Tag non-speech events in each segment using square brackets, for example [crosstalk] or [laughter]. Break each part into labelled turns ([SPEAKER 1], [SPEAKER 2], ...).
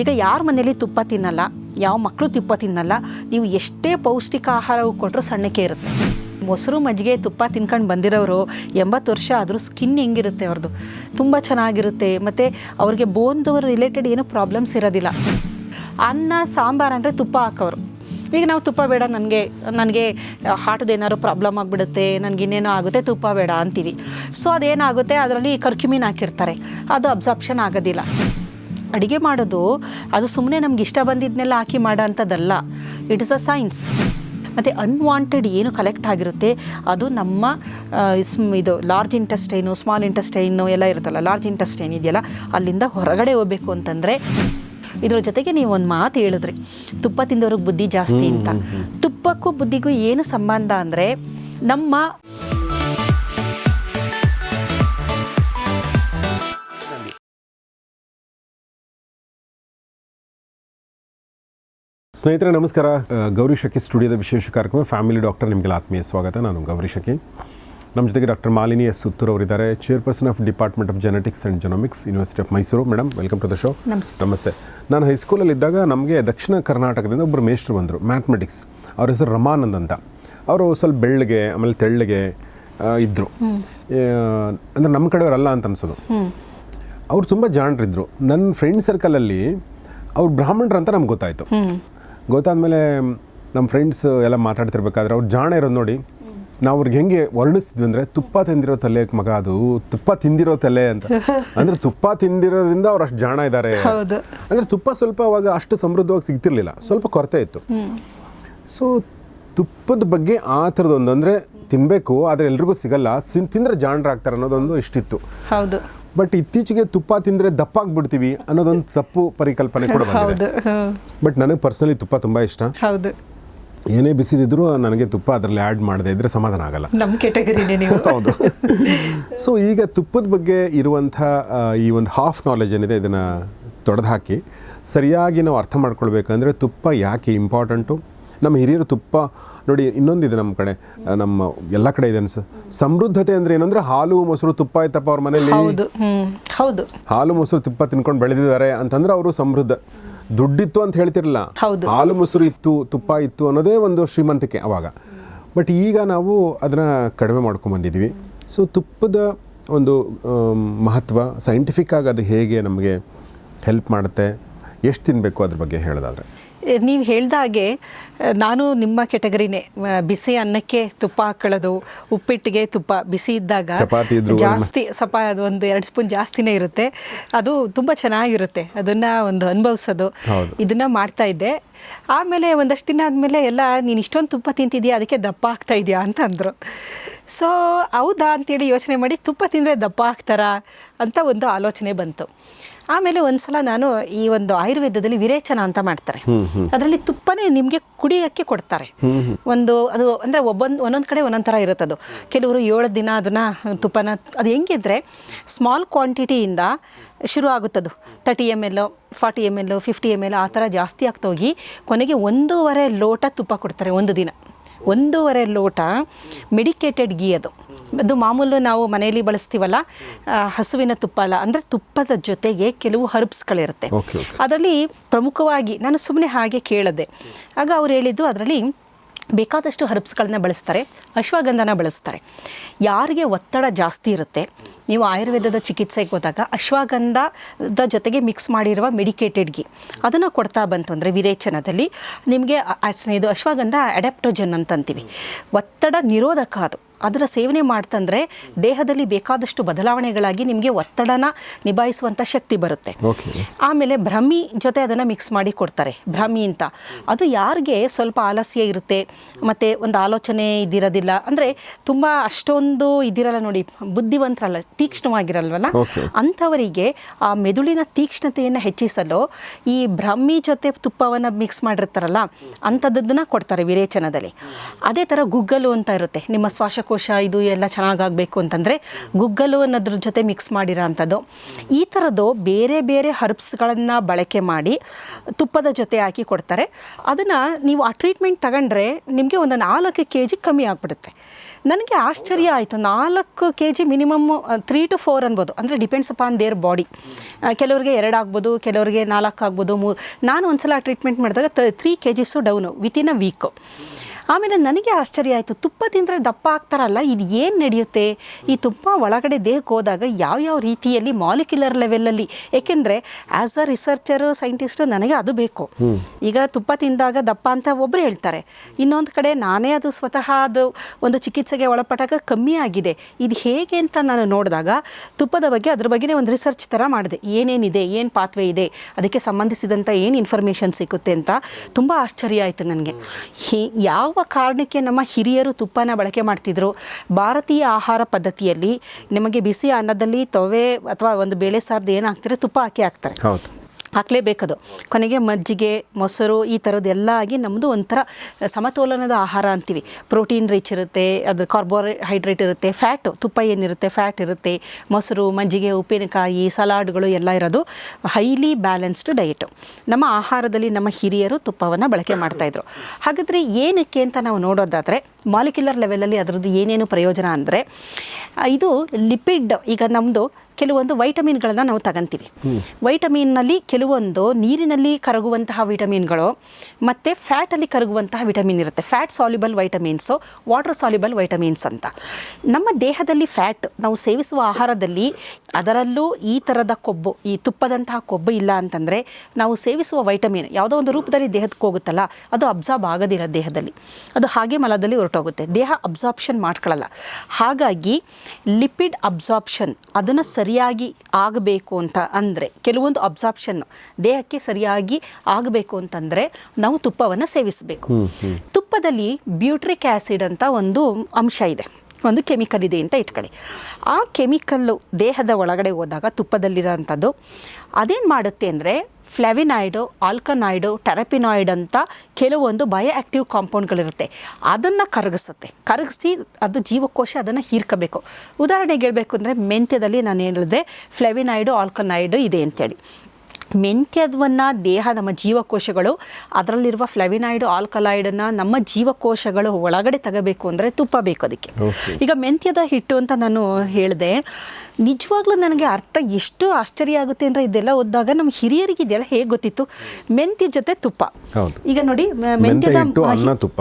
[SPEAKER 1] ಈಗ ಯಾರ ಮನೆಯಲ್ಲಿ ತುಪ್ಪ ತಿನ್ನಲ್ಲ, ಯಾವ ಮಕ್ಕಳು ತುಪ್ಪ ತಿನ್ನಲ್ಲ, ನೀವು ಎಷ್ಟೇ ಪೌಷ್ಟಿಕ ಆಹಾರವು ಕೊಟ್ಟರು ಸಣ್ಣಕ್ಕೆ ಇರುತ್ತೆ. ಮೊಸರು ಮಜ್ಜಿಗೆ ತುಪ್ಪ ತಿನ್ಕೊಂಡು ಬಂದಿರೋರು ಎಂಬತ್ತು ವರ್ಷ ಆದರೂ ಸ್ಕಿನ್ ಹೆಂಗಿರುತ್ತೆ ಅವ್ರದ್ದು ತುಂಬ ಚೆನ್ನಾಗಿರುತ್ತೆ, ಮತ್ತು ಅವ್ರಿಗೆ ಬೋನ್ದವರು ರಿಲೇಟೆಡ್ ಏನೂ ಪ್ರಾಬ್ಲಮ್ಸ್ ಇರೋದಿಲ್ಲ. ಅನ್ನ, ಸಾಂಬಾರು ಅಂದರೆ ತುಪ್ಪ ಹಾಕೋರು ಈಗ ನಾವು ತುಪ್ಪ ಬೇಡ, ನನಗೆ ನನಗೆ ಹಾರ್ಟ್ದು ಏನಾದ್ರು ಪ್ರಾಬ್ಲಮ್ ಆಗಿಬಿಡುತ್ತೆ, ನನಗೆ ಇನ್ನೇನೋ ಆಗುತ್ತೆ, ತುಪ್ಪ ಬೇಡ ಅಂತೀವಿ. ಸೊ ಅದೇನಾಗುತ್ತೆ, ಅದರಲ್ಲಿ ಕರ್ಕ್ಯುಮಿನ್ ಹಾಕಿರ್ತಾರೆ. ಅದು ಅಬ್ಸಾರ್ಪ್ಷನ್ ಆಗೋದಿಲ್ಲ. ಅಡುಗೆ ಮಾಡೋದು ಅದು ಸುಮ್ಮನೆ ನಮ್ಗೆ ಇಷ್ಟ ಬಂದಿದ್ದನ್ನೆಲ್ಲ ಹಾಕಿ ಮಾಡೋ ಅಂಥದ್ದಲ್ಲ ಇಟ್ ಇಸ್ ಅ ಸೈನ್ಸ್ ಮತ್ತು ಅನ್ವಾಂಟೆಡ್ ಏನು ಕಲೆಕ್ಟ್ ಆಗಿರುತ್ತೆ ಅದು ನಮ್ಮ ಇದು ಲಾರ್ಜ್ ಇಂಟೆಸ್ಟೈನು ಸ್ಮಾಲ್ ಇಂಟಸ್ಟೈನು ಎಲ್ಲ ಇರುತ್ತಲ್ಲ ಲಾರ್ಜ್ ಇಂಟೆಸ್ಟೈನ್ ಇದೆಯಲ್ಲ ಅಲ್ಲಿಂದ ಹೊರಗಡೆ ಹೋಗಬೇಕು ಅಂತಂದರೆ ಇದ್ರ ಜೊತೆಗೆ ನೀವು ಒಂದು ಮಾತು ಹೇಳಿದ್ರಿ ತುಪ್ಪ ತಿಂದವ್ರಿಗೆ ಬುದ್ಧಿ ಜಾಸ್ತಿ ಅಂತ. ತುಪ್ಪಕ್ಕೂ ಬುದ್ಧಿಗೂ ಏನು ಸಂಬಂಧ ಅಂದರೆ ನಮ್ಮ
[SPEAKER 2] ಸ್ನೇಹಿತರೆ ನಮಸ್ಕಾರ. ಗೌರಿ ಶಕಿ ಸ್ಟುಡಿಯೋದ ವಿಶೇಷ ಕಾರ್ಯಕ್ರಮ ಫ್ಯಾಮಿಲಿ ಡಾಕ್ಟರ್ ನಿಮಗೆ ಆತ್ಮೀಯ ಸ್ವಾಗತ. ನಾನು ಗೌರಿ ಶಕಿ ನಮ್ಮ ಜೊತೆಗೆ ಡಾಕ್ಟರ್ ಮಾಲಿನಿ ಎಸ್ ಸುತ್ತೂರ್ ಅವರಿದ್ದಾರೆ. Chairperson of department of genetics and genomics university of Mysuru madam welcome to the show
[SPEAKER 1] ನಮಸ್ತೆ.
[SPEAKER 2] ನಾನು ಹೈಸ್ಕೂಲಲ್ಲಿ ಇದ್ದಾಗ ನಮಗೆ ದಕ್ಷಿಣ ಕರ್ನಾಟಕದಿಂದ ಒಬ್ಬರು ಮೇಷ್ಟ್ರು ಬಂದರು ಮ್ಯಾಥಮೆಟಿಕ್ಸ್ ಅವ್ರ ಹೆಸರು ರಮಾನಂದ್ ಅಂತ. ಅವರು ಸ್ವಲ್ಪ ಬೆಳ್ಳಗೆ ಆಮೇಲೆ ತೆಳ್ಳಗೆ ಇದ್ದರು ಅಂದರೆ ನಮ್ಮ ಕಡೆಯವರಲ್ಲ ಅಂತ ಅನ್ಸೋದು. ಅವ್ರು ತುಂಬ ಜಾಣರಿದ್ರು. ನನ್ನ ಫ್ರೆಂಡ್ ಸರ್ಕಲಲ್ಲಿ ಅವ್ರು ಬ್ರಾಹ್ಮಣರು ಅಂತ ನಮ್ಗೆ ಗೊತ್ತಾಯಿತು. ಗೊತ್ತಾದ್ಮೇಲೆ ನಮ್ಮ ಫ್ರೆಂಡ್ಸ್ ಎಲ್ಲ ಮಾತಾಡ್ತಿರ್ಬೇಕಾದ್ರೆ ಅವ್ರು ಜಾಣ ಇರೋದು ನೋಡಿ ನಾವು ಅವ್ರಿಗೆ ಹೆಂಗೆ ವರ್ಣಿಸ್ತಿದ್ವಿ ಅಂದರೆ ತುಪ್ಪ ತಿಂದಿರೋ ತಲೆ ಮಗ ಅದು ತುಪ್ಪ ತಿಂದಿರೋ ತಲೆ ಅಂತ. ಅಂದರೆ ತುಪ್ಪ ತಿಂದಿರೋದ್ರಿಂದ ಅವ್ರು ಅಷ್ಟು ಜಾಣ ಇದ್ದಾರೆ. ಅಂದರೆ ತುಪ್ಪ ಸ್ವಲ್ಪ ಅವಾಗ ಅಷ್ಟು ಸಮೃದ್ಧವಾಗಿ ಸಿಗ್ತಿರ್ಲಿಲ್ಲ ಸ್ವಲ್ಪ ಕೊರತೆ ಇತ್ತು. ಸೊ ತುಪ್ಪದ ಬಗ್ಗೆ ಆ ಥರದೊಂದು ಅಂದರೆ ತಿನ್ನಬೇಕು ಆದರೆ ಎಲ್ರಿಗೂ ಸಿಗಲ್ಲ ತಿಂದರೆ ಜಾಣರಾಗ್ತಾರೆ ಅನ್ನೋದೊಂದು ಇಷ್ಟಿತ್ತು.
[SPEAKER 1] ಹೌದು.
[SPEAKER 2] ಬಟ್ ಇತ್ತೀಚೆಗೆ ತುಪ್ಪ ತಿಂದರೆ ದಪ್ಪಾಗ್ಬಿಡ್ತೀವಿ ಅನ್ನೋದೊಂದು ತಪ್ಪು ಪರಿಕಲ್ಪನೆ ಕೂಡ ಬಂದಿದೆ. ಬಟ್ ನನಗೆ ಪರ್ಸನಲಿ ತುಪ್ಪ ತುಂಬ ಇಷ್ಟ.
[SPEAKER 1] ಹೌದು.
[SPEAKER 2] ಏನೇ ಬಿಸಿದಿದ್ರು ನನಗೆ ತುಪ್ಪ ಅದರಲ್ಲಿ ಆ್ಯಡ್ ಮಾಡದೇ ಇದ್ರೆ ಸಮಾಧಾನ ಆಗಲ್ಲ.
[SPEAKER 1] ನಮ್ಮ ಕೆಟಗರಿನೇ ನೀವು.
[SPEAKER 2] ಹೌದು. ಸೊ ಈಗ ತುಪ್ಪದ ಬಗ್ಗೆ ಇರುವಂಥ ಈ ಒಂದು ಹಾಫ್ ನಾಲೆಜ್ ಏನಿದೆ ಇದನ್ನು ತೊಡೆದು ಹಾಕಿ ಸರಿಯಾಗಿ ನಾವು ಅರ್ಥ ಮಾಡ್ಕೊಳ್ಬೇಕಂದ್ರೆ ತುಪ್ಪ ಯಾಕೆ ಇಂಪಾರ್ಟೆಂಟು ನಮ್ಮ ಹಿರಿಯರು ತುಪ್ಪ ನೋಡಿ ಇನ್ನೊಂದಿದೆ ನಮ್ಮ ಕಡೆ ನಮ್ಮ ಎಲ್ಲ ಕಡೆ ಇದೆ ಅನ್ಸ? ಸಮೃದ್ಧತೆ ಅಂದ್ರೆ ಏನಂದ್ರೆ ಹಾಲು ಮೊಸರು ತುಪ್ಪ ಇತ್ತಪ್ಪ ಅವ್ರ ಮನೇಲಿ?
[SPEAKER 1] ಹೌದು ಹ್ಮ್ ಹೌದು.
[SPEAKER 2] ಹಾಲು ಮೊಸರು ತುಪ್ಪ ತಿನ್ಕೊಂಡು ಬೆಳೆದಿದ್ದಾರೆ ಅಂತಂದ್ರೆ ಅವರು ಸಮೃದ್ಧ. ದುಡ್ಡಿತ್ತು ಅಂತ ಹೇಳ್ತಿರಲಿಲ್ಲ
[SPEAKER 1] ಹೌದು.
[SPEAKER 2] ಹಾಲು ಮೊಸರು ಇತ್ತು ತುಪ್ಪ ಇತ್ತು ಅನ್ನೋದೇ ಒಂದು ಶ್ರೀಮಂತಿಕೆ ಅವಾಗ. ಬಟ್ ಈಗ ನಾವು ಅದನ್ನ ಕಡಿಮೆ ಮಾಡ್ಕೊಂಬಂದಿದ್ದೀವಿ ಸೊ ತುಪ್ಪದ ಒಂದು ಆಮ್, ಮಹತ್ವ ಸೈಂಟಿಫಿಕ್ ಆಗಿ ಅದು ಹೇಗೆ ನಮಗೆ ಹೆಲ್ಪ್ ಮಾಡುತ್ತೆ ಎಷ್ಟು ತಿನ್ನಬೇಕು ಅದ್ರ ಬಗ್ಗೆ ಹೇಳೋದಾದ್ರೆ?
[SPEAKER 1] ನೀವು ಹೇಳ್ದ ಹಾಗೆ ನಾನು ನಿಮ್ಮ ಕೆಟಗರಿನೇ ಬಿಸಿ ಅನ್ನಕ್ಕೆ ತುಪ್ಪ ಹಾಕೊಳ್ಳೋದು ಉಪ್ಪಿಟ್ಟಿಗೆ ತುಪ್ಪ ಬಿಸಿ ಇದ್ದಾಗ ಜಾಸ್ತಿ ಸ್ವಲ್ಪ ಅದು ಒಂದು ಎರಡು ಸ್ಪೂನ್ ಜಾಸ್ತಿನೇ ಇರುತ್ತೆ. ಅದು ತುಂಬ ಚೆನ್ನಾಗಿರುತ್ತೆ. ಅದನ್ನು ಒಂದು ಅನುಭವಿಸೋದು. ಇದನ್ನು ಮಾಡ್ತಾ ಇದ್ದೆ. ಆಮೇಲೆ ಒಂದಷ್ಟು ದಿನ ಆದಮೇಲೆ ಎಲ್ಲ ನೀನು ಇಷ್ಟೊಂದು ತುಪ್ಪ ತಿಂತಿದ್ಯಾ? ಅದಕ್ಕೆ ದಪ್ಪ ಆಗ್ತಾ ಇದೆಯಾ? ಅಂತ ಅಂದರು. ಸೊ ಹೌದಾ? ಅಂತೇಳಿ ಯೋಚನೆ ಮಾಡಿ ತುಪ್ಪ ತಿಂದರೆ ದಪ್ಪ ಆಗ್ತಾರಾ? ಅಂತ ಒಂದು ಆಲೋಚನೆ ಬಂತು. ಆಮೇಲೆ ಒಂದ್ಸಲ ನಾನು ಈ ಒಂದು ಆಯುರ್ವೇದದಲ್ಲಿ ವಿರೇಚನ ಅಂತ ಮಾಡ್ತಾರೆ. ಅದರಲ್ಲಿ ತುಪ್ಪನೇ ನಿಮಗೆ ಕುಡಿಯೋಕ್ಕೆ ಕೊಡ್ತಾರೆ. ಒಂದು ಅದು ಅಂದರೆ ಒಬ್ಬೊಂದು ಒಂದೊಂದು ಕಡೆ ಒಂದೊಂದು ಥರ ಇರುತ್ತದು ಕೆಲವರು ಏಳು ದಿನ ಅದನ್ನು ತುಪ್ಪನ ಅದು ಹೆಂಗಿದ್ರೆ ಸ್ಮಾಲ್ ಕ್ವಾಂಟಿಟಿಯಿಂದ ಶುರು ಆಗುತ್ತದು. Thirty M L forty M L fifty M L ಆ ಥರ ಜಾಸ್ತಿ ಆಗ್ತಾ ಹೋಗಿ ಕೊನೆಗೆ ಒಂದೂವರೆ ಲೋಟ ತುಪ್ಪ ಕೊಡ್ತಾರೆ ಒಂದು ದಿನ. ಒಂದೂವರೆ ಲೋಟ ಮೆಡಿಕೇಟೆಡ್ ಗೀ ಅದು ಅದು ಮಾಮೂಲು ನಾವು ಮನೆಯಲ್ಲಿ ಬಳಸ್ತೀವಲ್ಲ ಹಸುವಿನ ತುಪ್ಪ ಅಲ್ಲ ಅಂದರೆ ತುಪ್ಪದ ಜೊತೆಗೆ ಕೆಲವು ಹರ್ಬ್ಸ್ಗಳಿರುತ್ತೆ. ಅದರಲ್ಲಿ ಪ್ರಮುಖವಾಗಿ ನಾನು ಸುಮ್ಮನೆ ಹಾಗೆ ಕೇಳಿದೆ ಆಗ ಅವ್ರು ಹೇಳಿದ್ದು ಅದರಲ್ಲಿ ಬೇಕಾದಷ್ಟು ಹರ್ಬ್ಸ್ಗಳನ್ನ ಬಳಸ್ತಾರೆ, ಅಶ್ವಗಂಧನ ಬಳಸ್ತಾರೆ. ಯಾರಿಗೆ ಒತ್ತಡ ಜಾಸ್ತಿ ಇರುತ್ತೆ, ನೀವು ಆಯುರ್ವೇದದ ಚಿಕಿತ್ಸೆಗೆ ಹೋದಾಗ ಅಶ್ವಗಂಧದ ಜೊತೆಗೆ ಮಿಕ್ಸ್ ಮಾಡಿರುವ ಮೆಡಿಕೇಟೆಡ್ಗೆ ಅದನ್ನು ಕೊಡ್ತಾ ಬಂತು ಅಂದರೆ ವಿರೇಚನದಲ್ಲಿ ನಿಮಗೆ ಇದು ಅಶ್ವಗಂಧ ಅಡ್ಯಾಪ್ಟೋಜನ್ ಅಂತಂತೀವಿ ಒತ್ತಡ ನಿರೋಧಕ ಅದು. ಅದರ ಸೇವನೆ ಮಾಡ್ತಂದ್ರೆ ದೇಹದಲ್ಲಿ ಬೇಕಾದಷ್ಟು ಬದಲಾವಣೆಗಳಾಗಿ ನಿಮಗೆ ಒತ್ತಡನ ನಿಭಾಯಿಸುವಂಥ ಶಕ್ತಿ ಬರುತ್ತೆ. ಆಮೇಲೆ ಭ್ರಮಿ ಜೊತೆ ಅದನ್ನು ಮಿಕ್ಸ್ ಮಾಡಿ ಕೊಡ್ತಾರೆ ಭ್ರಮಿ ಅಂತ. ಅದು ಯಾರಿಗೆ ಸ್ವಲ್ಪ ಆಲಸ್ಯ ಇರುತ್ತೆ ಮತ್ತು ಒಂದು ಆಲೋಚನೆ ಇದಿರೋದಿಲ್ಲ ಅಂದರೆ ತುಂಬ ಅಷ್ಟೊಂದು ಇದಿರಲ್ಲ ನೋಡಿ ಬುದ್ಧಿವಂತರಲ್ಲ ತೀಕ್ಷ್ಣವಾಗಿರಲ್ವಲ್ಲ. ಅಂಥವರಿಗೆ ಆ ಮೆದುಳಿನ ತೀಕ್ಷ್ಣತೆಯನ್ನು ಹೆಚ್ಚಿಸಲು ಈ ಭ್ರಮಿ ಜೊತೆ ತುಪ್ಪವನ್ನು ಮಿಕ್ಸ್ ಮಾಡಿರ್ತಾರಲ್ಲ ಅಂಥದ್ದನ್ನು ಕೊಡ್ತಾರೆ ವಿರೇಚನದಲ್ಲಿ. ಅದೇ ಥರ ಗುಗ್ಗಲು ಅಂತ ಇರುತ್ತೆ ನಿಮ್ಮ ಶ್ವಾಸಕೋಶ ಜೀವಕೋಶ ಇದು ಎಲ್ಲ ಚೆನ್ನಾಗಾಗಬೇಕು ಅಂತಂದರೆ ಗುಗ್ಗಲು ಅನ್ನೋದ್ರ ಜೊತೆ ಮಿಕ್ಸ್ ಮಾಡಿರೋ ಅಂಥದ್ದು. ಈ ಥರದ್ದು ಬೇರೆ ಬೇರೆ ಹರ್ಬ್ಸ್ಗಳನ್ನು ಬಳಕೆ ಮಾಡಿ ತುಪ್ಪದ ಜೊತೆ ಹಾಕಿ ಕೊಡ್ತಾರೆ. ಅದನ್ನು ನೀವು ಆ ಟ್ರೀಟ್ಮೆಂಟ್ ತಗೊಂಡ್ರೆ ನಿಮಗೆ ಒಂದು ನಾಲ್ಕು ಕೆ ಜಿ ಕಮ್ಮಿ ಆಗಿಬಿಡುತ್ತೆ. ನನಗೆ ಆಶ್ಚರ್ಯ ಆಯಿತು. ನಾಲ್ಕು K G minimum three to four ಅನ್ಬೋದು. ಅಂದರೆ ಡಿಪೆಂಡ್ಸ್ ಅಪಾನ್ ದೇರ್ ಬಾಡಿ ಕೆಲವರಿಗೆ ಎರಡು ಆಗ್ಬೋದು, ಕೆಲವರಿಗೆ ನಾಲ್ಕು ಆಗ್ಬೋದು, ಮೂರು. ನಾನು ಒಂದ್ಸಲ ಟ್ರೀಟ್ಮೆಂಟ್ ಮಾಡಿದಾಗ three K Gs down within a week ಆಮೇಲೆ ನನಗೆ ಆಶ್ಚರ್ಯ ಆಯಿತು. ತುಪ್ಪ ತಿಂದರೆ ದಪ್ಪ ಆಗ್ತಾರಲ್ಲ ಇದು ಏನು ನಡೆಯುತ್ತೆ? ಈ ತುಪ್ಪ ಒಳಗಡೆ ದೇಹಕ್ಕೆ ಹೋದಾಗ ಯಾವ್ಯಾವ ರೀತಿಯಲ್ಲಿ ಮಾಲಿಕ್ಯುಲರ್ ಲೆವೆಲಲ್ಲಿ ಏಕೆಂದರೆ ಆ್ಯಸ್ ಅ ರಿಸರ್ಚರು ಸೈಂಟಿಸ್ಟು ನನಗೆ ಅದು ಬೇಕು. ಈಗ ತುಪ್ಪ ತಿಂದಾಗ ದಪ್ಪ ಅಂತ ಒಬ್ಬರು ಹೇಳ್ತಾರೆ. ಇನ್ನೊಂದು ಕಡೆ ನಾನೇ ಅದು ಸ್ವತಃ ಅದು ಒಂದು ಚಿಕಿತ್ಸೆಗೆ ಒಳಪಟ್ಟಾಗ ಕಮ್ಮಿ ಆಗಿದೆ. ಇದು ಹೇಗೆ ಅಂತ ನಾನು ನೋಡಿದಾಗ ತುಪ್ಪದ ಬಗ್ಗೆ ಅದ್ರ ಬಗ್ಗೆನೇ ಒಂದು ರಿಸರ್ಚ್ ಥರ ಮಾಡಿದೆ. ಏನೇನಿದೆ ಏನು ಪಾತ್ವೆ ಇದೆ ಅದಕ್ಕೆ ಸಂಬಂಧಿಸಿದಂಥ ಏನು ಇನ್ಫಾರ್ಮೇಷನ್ ಸಿಗುತ್ತೆ ಅಂತ ತುಂಬ ಆಶ್ಚರ್ಯ ಆಯಿತು ನನಗೆ. ಹೇ ಯಾವ ಕಾರಣಕ್ಕೆ ನಮ್ಮ ಹಿರಿಯರು ತುಪ್ಪನ ಬಳಕೆ ಮಾಡ್ತಿದ್ರು? ಭಾರತೀಯ ಆಹಾರ ಪದ್ಧತಿಯಲ್ಲಿ ನಿಮಗೆ ಬಿಸಿ ಅನ್ನದಲ್ಲಿ ತೊವೆ ಅಥವಾ ಒಂದು ಬೇಳೆ ಸಾರ್ದು ಏನು ತುಪ್ಪ ಹಾಕಿ ಹಾಕ್ತಾರೆ. ಹಾಕಲೇಬೇಕದು. ಕೊನೆಗೆ ಮಜ್ಜಿಗೆ, ಮೊಸರು ಈ ಥರದ್ದೆಲ್ಲ ಆಗಿ ನಮ್ಮದು ಒಂಥರ ಸಮತೋಲನದ ಆಹಾರ ಅಂತೀವಿ. ಪ್ರೋಟೀನ್ ರಿಚ್ ಇರುತ್ತೆ, ಅದು ಕಾರ್ಬೋಹೈಡ್ರೇಟ್ ಇರುತ್ತೆ ಫ್ಯಾಟು ತುಪ್ಪ ಏನಿರುತ್ತೆ ಫ್ಯಾಟ್ ಇರುತ್ತೆ, ಮೊಸರು, ಮಜ್ಜಿಗೆ, ಉಪ್ಪಿನಕಾಯಿ, ಸಲಾಡ್ಗಳು ಎಲ್ಲ ಇರೋದು ಹೈಲಿ ಬ್ಯಾಲೆನ್ಸ್ಡ್ ಡಯಟು ನಮ್ಮ ಆಹಾರದಲ್ಲಿ ನಮ್ಮ ಹಿರಿಯರು ತುಪ್ಪವನ್ನು ಬಳಕೆ ಮಾಡ್ತಾಯಿದ್ರು ಹಾಗಾದರೆ ಏನಕ್ಕೆ ಅಂತ ನಾವು ನೋಡೋದಾದರೆ ಮಾಲಿಕ್ಯುಲರ್ ಲೆವೆಲಲ್ಲಿ ಅದರದ್ದು ಏನೇನು ಪ್ರಯೋಜನ ಅಂದರೆ ಇದು ಲಿಪಿಡ್ ಈಗ ನಮ್ಮದು ಕೆಲವೊಂದು ವೈಟಮಿನ್ಗಳನ್ನು ನಾವು ತಗೊಂತೀವಿ. ವೈಟಮಿನ್ನಲ್ಲಿ ಕೆಲವೊಂದು ನೀರಿನಲ್ಲಿ ಕರಗುವಂತಹ ವಿಟಮಿನ್ಗಳು ಮತ್ತು ಫ್ಯಾಟಲ್ಲಿ ಕರಗುವಂತಹ ವಿಟಮಿನ್ ಇರುತ್ತೆ. Fat soluble vitamins water soluble vitamins ಅಂತ. ನಮ್ಮ ದೇಹದಲ್ಲಿ ಫ್ಯಾಟ್ ನಾವು ಸೇವಿಸುವ ಆಹಾರದಲ್ಲಿ ಅದರಲ್ಲೂ ಈ ಥರದ ಕೊಬ್ಬು ಈ ತುಪ್ಪದಂತಹ ಕೊಬ್ಬು ಇಲ್ಲ ಅಂತಂದರೆ ನಾವು ಸೇವಿಸುವ ವೈಟಮಿನ್ ಯಾವುದೋ ಒಂದು ರೂಪದಲ್ಲಿ ದೇಹಕ್ಕೆ ಹೋಗುತ್ತಲ್ಲ ಅದು ಅಬ್ಸಾರ್ಬ್ ಆಗೋದಿಲ್ಲ ದೇಹದಲ್ಲಿ. ಅದು ಹಾಗೆ ಮಲದಲ್ಲಿ ಹೊರಟೋಗುತ್ತೆ. ದೇಹ ಅಬ್ಸಾರ್ಪ್ಷನ್ ಮಾಡ್ಕೊಳ್ಳಲ್ಲ ಹಾಗಾಗಿ ಲಿಪಿಡ್ ಅಬ್ಸಾರ್ಪ್ಷನ್ ಅದನ್ನು ಸರಿಯಾಗಿ ಆಗಬೇಕು ಅಂತ ಅಂದರೆ ಕೆಲವೊಂದು ಅಬ್ಸಾರ್ಪ್ಷನ್ ದೇಹಕ್ಕೆ ಸರಿಯಾಗಿ ಆಗಬೇಕು ಅಂತಂದರೆ ನಾವು ತುಪ್ಪವನ್ನು ಸೇವಿಸಬೇಕು. ತುಪ್ಪದಲ್ಲಿ ಬ್ಯೂಟ್ರಿಕ್ ಆ್ಯಸಿಡ್ ಅಂತ ಒಂದು ಅಂಶ ಇದೆ. ಒಂದು ಕೆಮಿಕಲ್ ಇದೆ ಅಂತ ಇಟ್ಕೊಳ್ಳಿ. ಆ ಕೆಮಿಕಲ್ಲು ದೇಹದ ಒಳಗಡೆ ಹೋದಾಗ ತುಪ್ಪದಲ್ಲಿರೋಂಥದ್ದು ಅದೇನು ಮಾಡುತ್ತೆ ಅಂದರೆ ಫ್ಲೆವಿನಾಯ್ಡು ಆಲ್ಕನಾಯ್ಡು ಟೆರಪಿನಾಯ್ಡ್ ಅಂತ ಕೆಲವೊಂದು ಬಯೋ ಆ್ಯಕ್ಟಿವ್ ಕಾಂಪೌಂಡ್ಗಳಿರುತ್ತೆ ಅದನ್ನು ಕರಗಿಸುತ್ತೆ. ಕರಗಿಸಿ ಅದು ಜೀವಕೋಶ ಅದನ್ನು ಹೀರ್ಕೋಬೇಕು. ಉದಾಹರಣೆಗೆ ಹೇಳಬೇಕು ಅಂದರೆ ಮೆಂತ್ಯದಲ್ಲಿ ನಾನು ಹೇಳಿದೆ ಫ್ಲೆವಿನಾಯ್ಡು ಆಲ್ಕನಾಯ್ಡು ಇದೆ ಅಂತೇಳಿ. ಮೆಂತ್ಯವನ್ನು ದೇಹ ನಮ್ಮ ಜೀವಕೋಶಗಳು ಅದರಲ್ಲಿರುವ ಫ್ಲೆವಿನಾಯ್ಡು ಆಲ್ಕಲಾಯ್ಡನ್ನು ನಮ್ಮ ಜೀವಕೋಶಗಳು ಒಳಗಡೆ ತಗೋಬೇಕು ಅಂದರೆ ತುಪ್ಪ ಬೇಕು ಅದಕ್ಕೆ. ಈಗ ಮೆಂತ್ಯದ ಹಿಟ್ಟು ಅಂತ ನಾನು ಹೇಳಿದೆ ನಿಜವಾಗ್ಲೂ ನನಗೆ ಅರ್ಥ ಎಷ್ಟು ಆಶ್ಚರ್ಯ ಆಗುತ್ತೆ ಅಂದರೆ ಇದೆಲ್ಲ ಓದಿದಾಗ ನಮ್ಮ ಹಿರಿಯರಿಗೆ ಇದೆಲ್ಲ ಹೇಗೆ ಗೊತ್ತಿತ್ತು? ಮೆಂತ್ಯ ಜೊತೆ ತುಪ್ಪ. ಈಗ ನೋಡಿ ಮೆಂತ್ಯದ.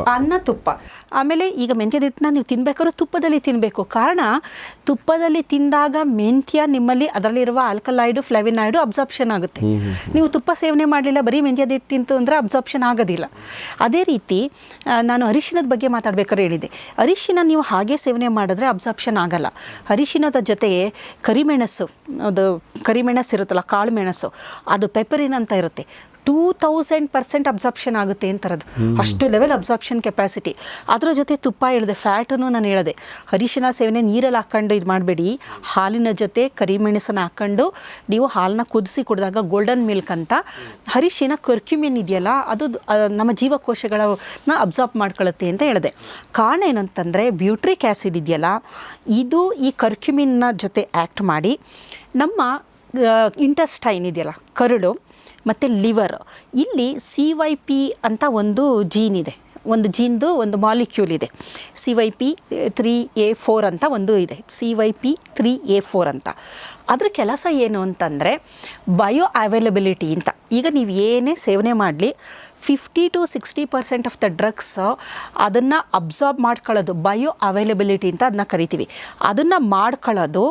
[SPEAKER 2] ಅನ್ನ ತುಪ್ಪ.
[SPEAKER 1] ಆಮೇಲೆ ಈಗ ಮೆಂತ್ಯದ ಹಿಟ್ಟನ್ನ ನೀವು ತಿನ್ಬೇಕಾದ್ರೂ ತುಪ್ಪದಲ್ಲಿ ತಿನ್ನಬೇಕು ಕಾರಣ ತುಪ್ಪದಲ್ಲಿ ತಿಂದಾಗ ಮೆಂತ್ಯ ನಿಮ್ಮಲ್ಲಿ ಅದರಲ್ಲಿರುವ ಆಲ್ಕಲಾಯ್ಡು ಫ್ಲೆವಿನಾಯ್ಡು ಅಬ್ಸಾರ್ಪ್ಷನ್ ಆಗುತ್ತೆ. ನೀವು ತುಪ್ಪ ಸೇವನೆ ಮಾಡಲಿಲ್ಲ, ಬರೀ ಮೆಂತ್ಯದ ಹಿಟ್ಟು ತಿಂತು ಅಂದರೆ ಅಬ್ಸಾರ್ಪ್ಷನ್ ಆಗೋದಿಲ್ಲ. ಅದೇ ರೀತಿ ನಾನು ಅರಿಶಿನದ ಬಗ್ಗೆ ಮಾತಾಡ್ಬೇಕಾದ್ರೆ ಹೇಳಿದೆ ಅರಿಶಿನ ನೀವು ಹಾಗೆ ಸೇವನೆ ಮಾಡಿದ್ರೆ ಅಬ್ಸಾರ್ಪ್ಷನ್ ಆಗಲ್ಲ. ಅರಿಶಿನದ ಜೊತೆಗೆ ಕರಿಮೆಣಸು, ಅದು ಕರಿಮೆಣಸು ಇರುತ್ತಲ್ಲ ಕಾಳು ಮೆಣಸು, ಅದು ಪೆಪರಿನ್ ಅಂತ ಇರುತ್ತೆ. ಟೂ ತೌಸಂಡ್ ಪರ್ಸೆಂಟ್ ಅಬ್ಸಾರ್ಪ್ಷನ್ ಆಗುತ್ತೆ ಅಂತಾರದು. ಅಷ್ಟು ಲೆವೆಲ್ ಅಬ್ಸಾರ್ಪ್ಷನ್ ಕೆಪಾಸಿಟಿ ಅದರ ಜೊತೆ ತುಪ್ಪ ಹೇಳಿದೆ ಫ್ಯಾಟನ್ನು ನಾನು ಹೇಳಿದೆ. ಅರಿಶಿನ, ಸೇವನೆ, ನೀರಲ್ಲಿ ಹಾಕ್ಕೊಂಡು ಇದು ಮಾಡಬೇಡಿ. ಹಾಲಿನ ಜೊತೆ ಕರಿಮೆಣಸನ್ನ ಹಾಕ್ಕೊಂಡು ನೀವು ಹಾಲನ್ನ ಕುದಿಸಿ ಕುಡಿದಾಗ ಗೋಲ್ಡನ್ ಮಿಲ್ಕ್ ಅಂತ. ಹರಿಶಿನ ಕರ್ಕ್ಯುಮಿನ್ ಇದೆಯಲ್ಲ, ಅದು ನಮ್ಮ ಜೀವಕೋಶಗಳನ್ನ ಅಬ್ಸಾರ್ಬ್ ಮಾಡ್ಕೊಳ್ಳುತ್ತೆ ಅಂತ ಹೇಳಿದೆ. ಕಾರಣ ಏನಂತಂದರೆ ಬ್ಯೂಟ್ರಿಕ್ ಆ್ಯಸಿಡ್ ಇದೆಯಲ್ಲ, ಇದು ಈ ಕರ್ಕ್ಯುಮಿನ್ನ ಜೊತೆ ಆ್ಯಕ್ಟ್ ಮಾಡಿ ನಮ್ಮ ಇಂಟೆಸ್ಟೈನ್ ಇದೆಯಲ್ಲ ಕರುಳು ಮತ್ತು ಲಿವರ್. ಇಲ್ಲಿ ಸಿ ವೈ ಪಿ ಅಂತ ಒಂದು ಜೀನ್ ಇದೆ. ಒಂದು ಜೀನ್ದು ಒಂದು ಮಾಲಿಕ್ಯೂಲ್ ಇದೆ. C Y P three A four ಅಂತ ಒಂದು ಇದೆ. C Y P three A four ಅಂತ. ಅದ್ರ ಕೆಲಸ ಏನು ಅಂತಂದರೆ ಬಯೋ ಅವೈಲಬಿಲಿಟಿ ಅಂತ. ಈಗ ನೀವು ಏನೇ ಸೇವನೆ ಮಾಡಲಿ fifty to sixty percent of the drugs ಅದನ್ನು ಅಬ್ಸಾರ್ಬ್ ಮಾಡ್ಕೊಳ್ಳೋದು ಬಯೋ ಅವೈಲಬಿಲಿಟಿ ಅಂತ ಅದನ್ನ ಕರಿತೀವಿ. ಅದನ್ನು ಮಾಡ್ಕೊಳ್ಳೋದು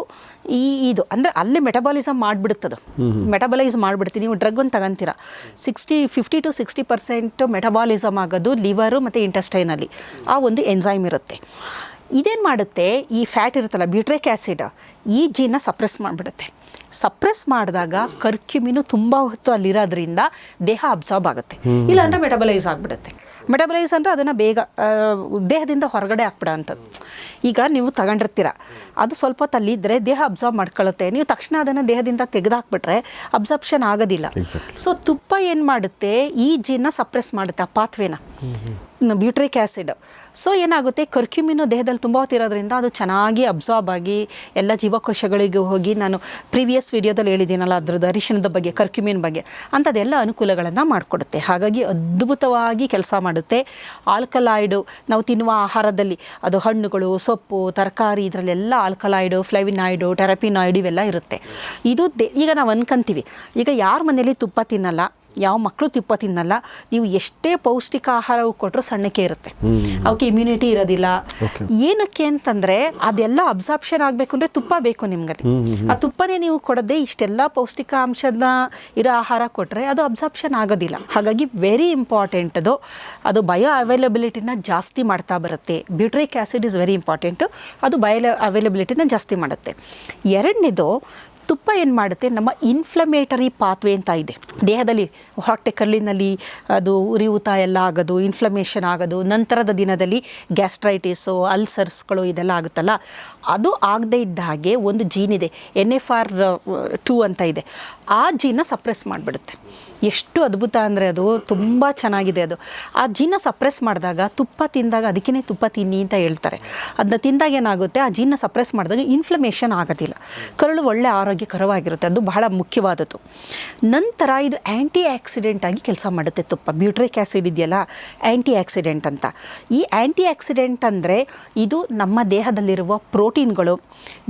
[SPEAKER 1] ಈ ಇದು, ಅಂದರೆ ಅಲ್ಲೇ ಮೆಟಬಾಲಿಸಮ್ ಮಾಡಿಬಿಡುತ್ತದು. ಮೆಟಬಲೈಸ್ ಮಾಡಿಬಿಡ್ತೀವಿ. ನೀವು ಡ್ರಗ್ ಒಂದು ತಗೊಂತೀರ. Sixty fifty to sixty percent metabolism ಆಗೋದು ಲಿವರು ಮತ್ತು ಇಂಟೆಸ್ಟೈನಲ್ಲಿ ಆ ಒಂದು ಎಂಜೈಮ್ ಇರುತ್ತೆ. ಇದೇನು ಮಾಡುತ್ತೆ? ಈ ಫ್ಯಾಟ್ ಇರುತ್ತಲ್ಲ ಬ್ಯೂಟ್ರಿಕ್ ಆ್ಯಸಿಡ್ ಈ ಜೀನ ಸಪ್ರೆಸ್ ಮಾಡಿಬಿಡುತ್ತೆ. ಸಪ್ರೆಸ್ ಮಾಡಿದಾಗ ಕರ್ಕ್ಯುಮಿನು ತುಂಬ ಹೊತ್ತು ಅಲ್ಲಿರೋದ್ರಿಂದ ದೇಹ ಅಬ್ಸಾರ್ಬ್ ಆಗುತ್ತೆ. ಇಲ್ಲಾಂದರೆ ಮೆಟಬಲೈಸ್ ಆಗಿಬಿಡುತ್ತೆ. ಮೆಟಬಲೈಸ್ ಅಂದರೆ ಅದನ್ನು ಬೇಗ ದೇಹದಿಂದ ಹೊರಗಡೆ ಹಾಕ್ಬಿಡೋ ಅಂಥದ್ದು ಈಗ ನೀವು ತಗೊಂಡಿರ್ತೀರ. ಅದು ಸ್ವಲ್ಪ ಹೊತ್ತು ಅಲ್ಲಿದ್ದರೆ ದೇಹ ಅಬ್ಸಾರ್ಬ್ ಮಾಡ್ಕೊಳ್ಳುತ್ತೆ. ನೀವು ತಕ್ಷಣ ಅದನ್ನು ದೇಹದಿಂದ ತೆಗೆದಾಕ್ಬಿಟ್ರೆ ಅಬ್ಸಾರ್ಪ್ಷನ್ ಆಗೋದಿಲ್ಲ. ಸೊ ತುಪ್ಪ ಏನು ಮಾಡುತ್ತೆ? ಈ ಜೀನ ಸಪ್ರೆಸ್ ಮಾಡುತ್ತೆ ಆ ಪಾತ್ವೆನ ಬ್ಯೂಟ್ರಿಕ್ ಆ್ಯಸಿಡ್. ಸೊ ಏನಾಗುತ್ತೆ, ಕರ್ಕ್ಯೂಮಿನು ದೇಹದಲ್ಲಿ ತುಂಬ ಹೊತ್ತಿರೋದ್ರಿಂದ ಅದು ಚೆನ್ನಾಗಿ ಅಬ್ಸಾರ್ಬ್ ಆಗಿ ಎಲ್ಲ ಜೀವಕೋಶಗಳಿಗೆ ಹೋಗಿ ನಾನು ಪ್ರೀವಿಯಸ್ ವಿಡಿಯೋದಲ್ಲಿ ಹೇಳಿದ್ದೀನಲ್ಲ, ಅದ್ರದ್ದು ಅರಿಶಿಣದ ಬಗ್ಗೆ, ಕರ್ಕ್ಯೂಮಿನ್ ಬಗ್ಗೆ, ಅಂಥದ್ದೆಲ್ಲ ಅನುಕೂಲಗಳನ್ನು ಮಾಡಿಕೊಡುತ್ತೆ. ಹಾಗಾಗಿ ಅದ್ಭುತವಾಗಿ ಕೆಲಸ ಮಾಡುತ್ತೆ. ಆಲ್ಕಲಾಯ್ಡು, ನಾವು ತಿನ್ನುವ ಆಹಾರದಲ್ಲಿ ಅದು ಹಣ್ಣುಗಳು, ಸೊಪ್ಪು, ತರಕಾರಿ, ಇದರಲ್ಲೆಲ್ಲ ಆಲ್ಕಲಾಯ್ಡು, ಫ್ಲೈವಿನಾಯ್ಡು, ಟೆರಪಿನಾಯ್ಡು ಇವೆಲ್ಲ ಇರುತ್ತೆ. ಇದು ಈಗ ನಾವು ಅನ್ಕೊಂತೀವಿ, ಈಗ ಯಾರ ಮನೇಲಿ ತುಪ್ಪ ತಿನ್ನಲ್ಲ ಯಾವ ಮಕ್ಕಳು ತುಪ್ಪ ತಿನ್ನಲ್ಲ. ನೀವು ಎಷ್ಟೇ ಪೌಷ್ಟಿಕ ಆಹಾರವು ಕೊಟ್ಟರು ಸಣ್ಣಕ್ಕೆ ಇರುತ್ತೆ. ಅವಕ್ಕೆ ಇಮ್ಯುನಿಟಿ ಇರೋದಿಲ್ಲ. ಏನಕ್ಕೆ ಅಂತಂದ್ರೆ ಅದೆಲ್ಲ ಅಬ್ಸಾರ್ಪ್ಷನ್ ಆಗಬೇಕು ಅಂದರೆ ತುಪ್ಪ ಬೇಕು ನಿಮ್ಗಲ್ಲಿ. ಆ ತುಪ್ಪನೇ ನೀವು ಕೊಡದೆ ಇಷ್ಟೆಲ್ಲ ಪೌಷ್ಟಿಕಾಂಶದ ಇರೋ ಆಹಾರ ಕೊಟ್ಟರೆ ಅದು ಅಬ್ಸಾರ್ಪ್ಷನ್ ಆಗೋದಿಲ್ಲ. ಹಾಗಾಗಿ ವೆರಿ ಇಂಪಾರ್ಟೆಂಟ್ ಅದು. ಅದು ಬಯೋ ಅವೈಲಬಿಲಿಟಿನ ಜಾಸ್ತಿ ಮಾಡ್ತಾ ಬರುತ್ತೆ. Butyric acid is very important ಅದು ಬಯೋ ಅವೈಲಬಿಲಿಟಿನ ಜಾಸ್ತಿ ಮಾಡುತ್ತೆ. ಎರಡನೇದು ತುಪ್ಪ ಏನು ಮಾಡುತ್ತೆ? ನಮ್ಮ ಇನ್ಫ್ಲಮೇಟರಿ ಪಾತ್ವೆ ಅಂತ ಇದೆ. ದೇಹದಲ್ಲಿ ಹೊಟ್ಟೆ ಕಲ್ಲಿನಲ್ಲಿ ಅದು ಉರಿಯೂತ ಎಲ್ಲ ಆಗೋದು ಇನ್ಫ್ಲಮೇಷನ್ ಆಗೋದು, ನಂತರದ ದಿನದಲ್ಲಿ ಗ್ಯಾಸ್ಟ್ರೈಟಿಸು ಅಲ್ಸರ್ಸ್ಗಳು ಇದೆಲ್ಲ ಆಗುತ್ತಲ್ಲ? ಅದು ಆಗದೇ ಇದ್ದ ಹಾಗೆ ಒಂದು ಜೀನ್ ಇದೆ ಎನ್ ಎಫ್ ಆರ್ ಟೂ ಅಂತ ಇದೆ. ಆ ಜೀನ ಸಪ್ರೆಸ್ ಮಾಡಿಬಿಡುತ್ತೆ. ಎಷ್ಟು ಅದ್ಭುತ ಅಂದರೆ ಅದು ತುಂಬ ಚೆನ್ನಾಗಿದೆ ಅದು. ಆ ಜೀನ ಸಪ್ರೆಸ್ ಮಾಡಿದಾಗ ತುಪ್ಪ ತಿಂದಾಗ ಅದಕ್ಕೇ ತುಪ್ಪ ತಿನ್ನಿ ಅಂತ ಹೇಳ್ತಾರೆ. ಅದನ್ನ ತಿಂದಾಗ ಏನಾಗುತ್ತೆ? ಆ ಜೀನ ಸಪ್ರೆಸ್ ಮಾಡಿದಾಗ ಇನ್ಫ್ಲಮೇಷನ್ ಆಗೋದಿಲ್ಲ. ಕರುಳು ಒಳ್ಳೆ ಆರೋಗ್ಯಕರವಾಗಿರುತ್ತೆ. ಅದು ಬಹಳ ಮುಖ್ಯವಾದದ್ದು. ನಂತರ ಇದು ಆ್ಯಂಟಿ ಆಕ್ಸಿಡೆಂಟ್ ಆಗಿ ಕೆಲಸ ಮಾಡುತ್ತೆ ತುಪ್ಪ. ಬ್ಯೂಟ್ರಿಕ್ ಆ್ಯಸಿಡ್ ಇದೆಯಲ್ಲ ಆ್ಯಂಟಿ ಆಕ್ಸಿಡೆಂಟ್ ಅಂತ. ಈ ಆ್ಯಂಟಿ ಆಕ್ಸಿಡೆಂಟ್ ಅಂದರೆ ಇದು ನಮ್ಮ ದೇಹದಲ್ಲಿರುವ ಪ್ರೋಟೀನ್ಗಳು,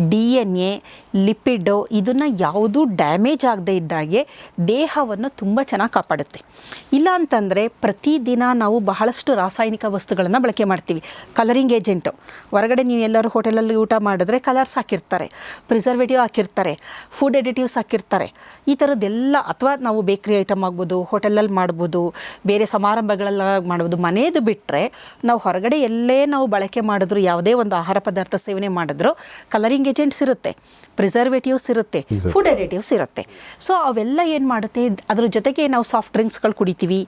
[SPEAKER 1] ಡಿ ಎನ್ ಎ, ಲಿಪಿಡ್, ಇದನ್ನು ಯಾವುದೂ ಡ್ಯಾಮೇಜ್ ಆಗದೇ ಇದ್ದಾಗೆ ದೇಹವನ್ನು ತುಂಬ ಚೆನ್ನಾಗಿ ಕಾಪಾಡುತ್ತೆ. ಇಲ್ಲ ಅಂತಂದರೆ ಪ್ರತಿದಿನ ನಾವು ಬಹಳಷ್ಟು ರಾಸಾಯನಿಕ ವಸ್ತುಗಳನ್ನು ಬಳಕೆ ಮಾಡ್ತೀವಿ. ಕಲರಿಂಗ್ ಏಜೆಂಟು ಹೊರಗಡೆ ನೀವು ಎಲ್ಲರೂ ಹೋಟೆಲಲ್ಲಿ ಊಟ ಮಾಡಿದ್ರೆ ಕಲರ್ಸ್ ಹಾಕಿರ್ತಾರೆ ಪ್ರಿಸರ್ವೇಟಿವ್ ಹಾಕಿರ್ತಾರೆ ಫುಡ್ ಎಡಿಟಿವ್ಸ್ ಹಾಕಿರ್ತಾರೆ. ಈ ಥರದ್ದೆಲ್ಲ ಅಥವಾ ನಾವು ಬೇಕ್ರಿ ಐಟಮ್ ಆಗ್ಬೋದು ಹೋಟೆಲಲ್ಲಿ ಮಾಡ್ಬೋದು ಬೇರೆ ಸಮಾರಂಭಗಳೆಲ್ಲ ಮಾಡ್ಬೋದು ಮನೆಯದು ಬಿಟ್ಟರೆ ನಾವು ಹೊರಗಡೆ ಎಲ್ಲೇ ನಾವು ಬಳಕೆ ಮಾಡಿದ್ರು ಯಾವುದೇ ಒಂದು ಆಹಾರ ಪದಾರ್ಥ ಸೇವನೆ ಮಾಡಿದ್ರು ಕಲರಿಂಗ್ ಏಜೆಂಟ್ಸ್ ಇರುತ್ತೆ ಪ್ರಿಸರ್ವೇಟಿವ್ಸ್ ಇರುತ್ತೆ ಫುಡ್ ಎಡಿಟಿವ್ಸ್ ಇರುತ್ತೆ. ಸೊ ಅವೆಲ್ಲ ಏನು ಮಾಡುತ್ತೆ? ಅದ್ರ ಜೊತೆಗೆ ನಾವು ಸಾಫ್ಟ್ ಡ್ರಿಂಕ್ಸ್ಗಳು ಕುಡಿತೀವಿ,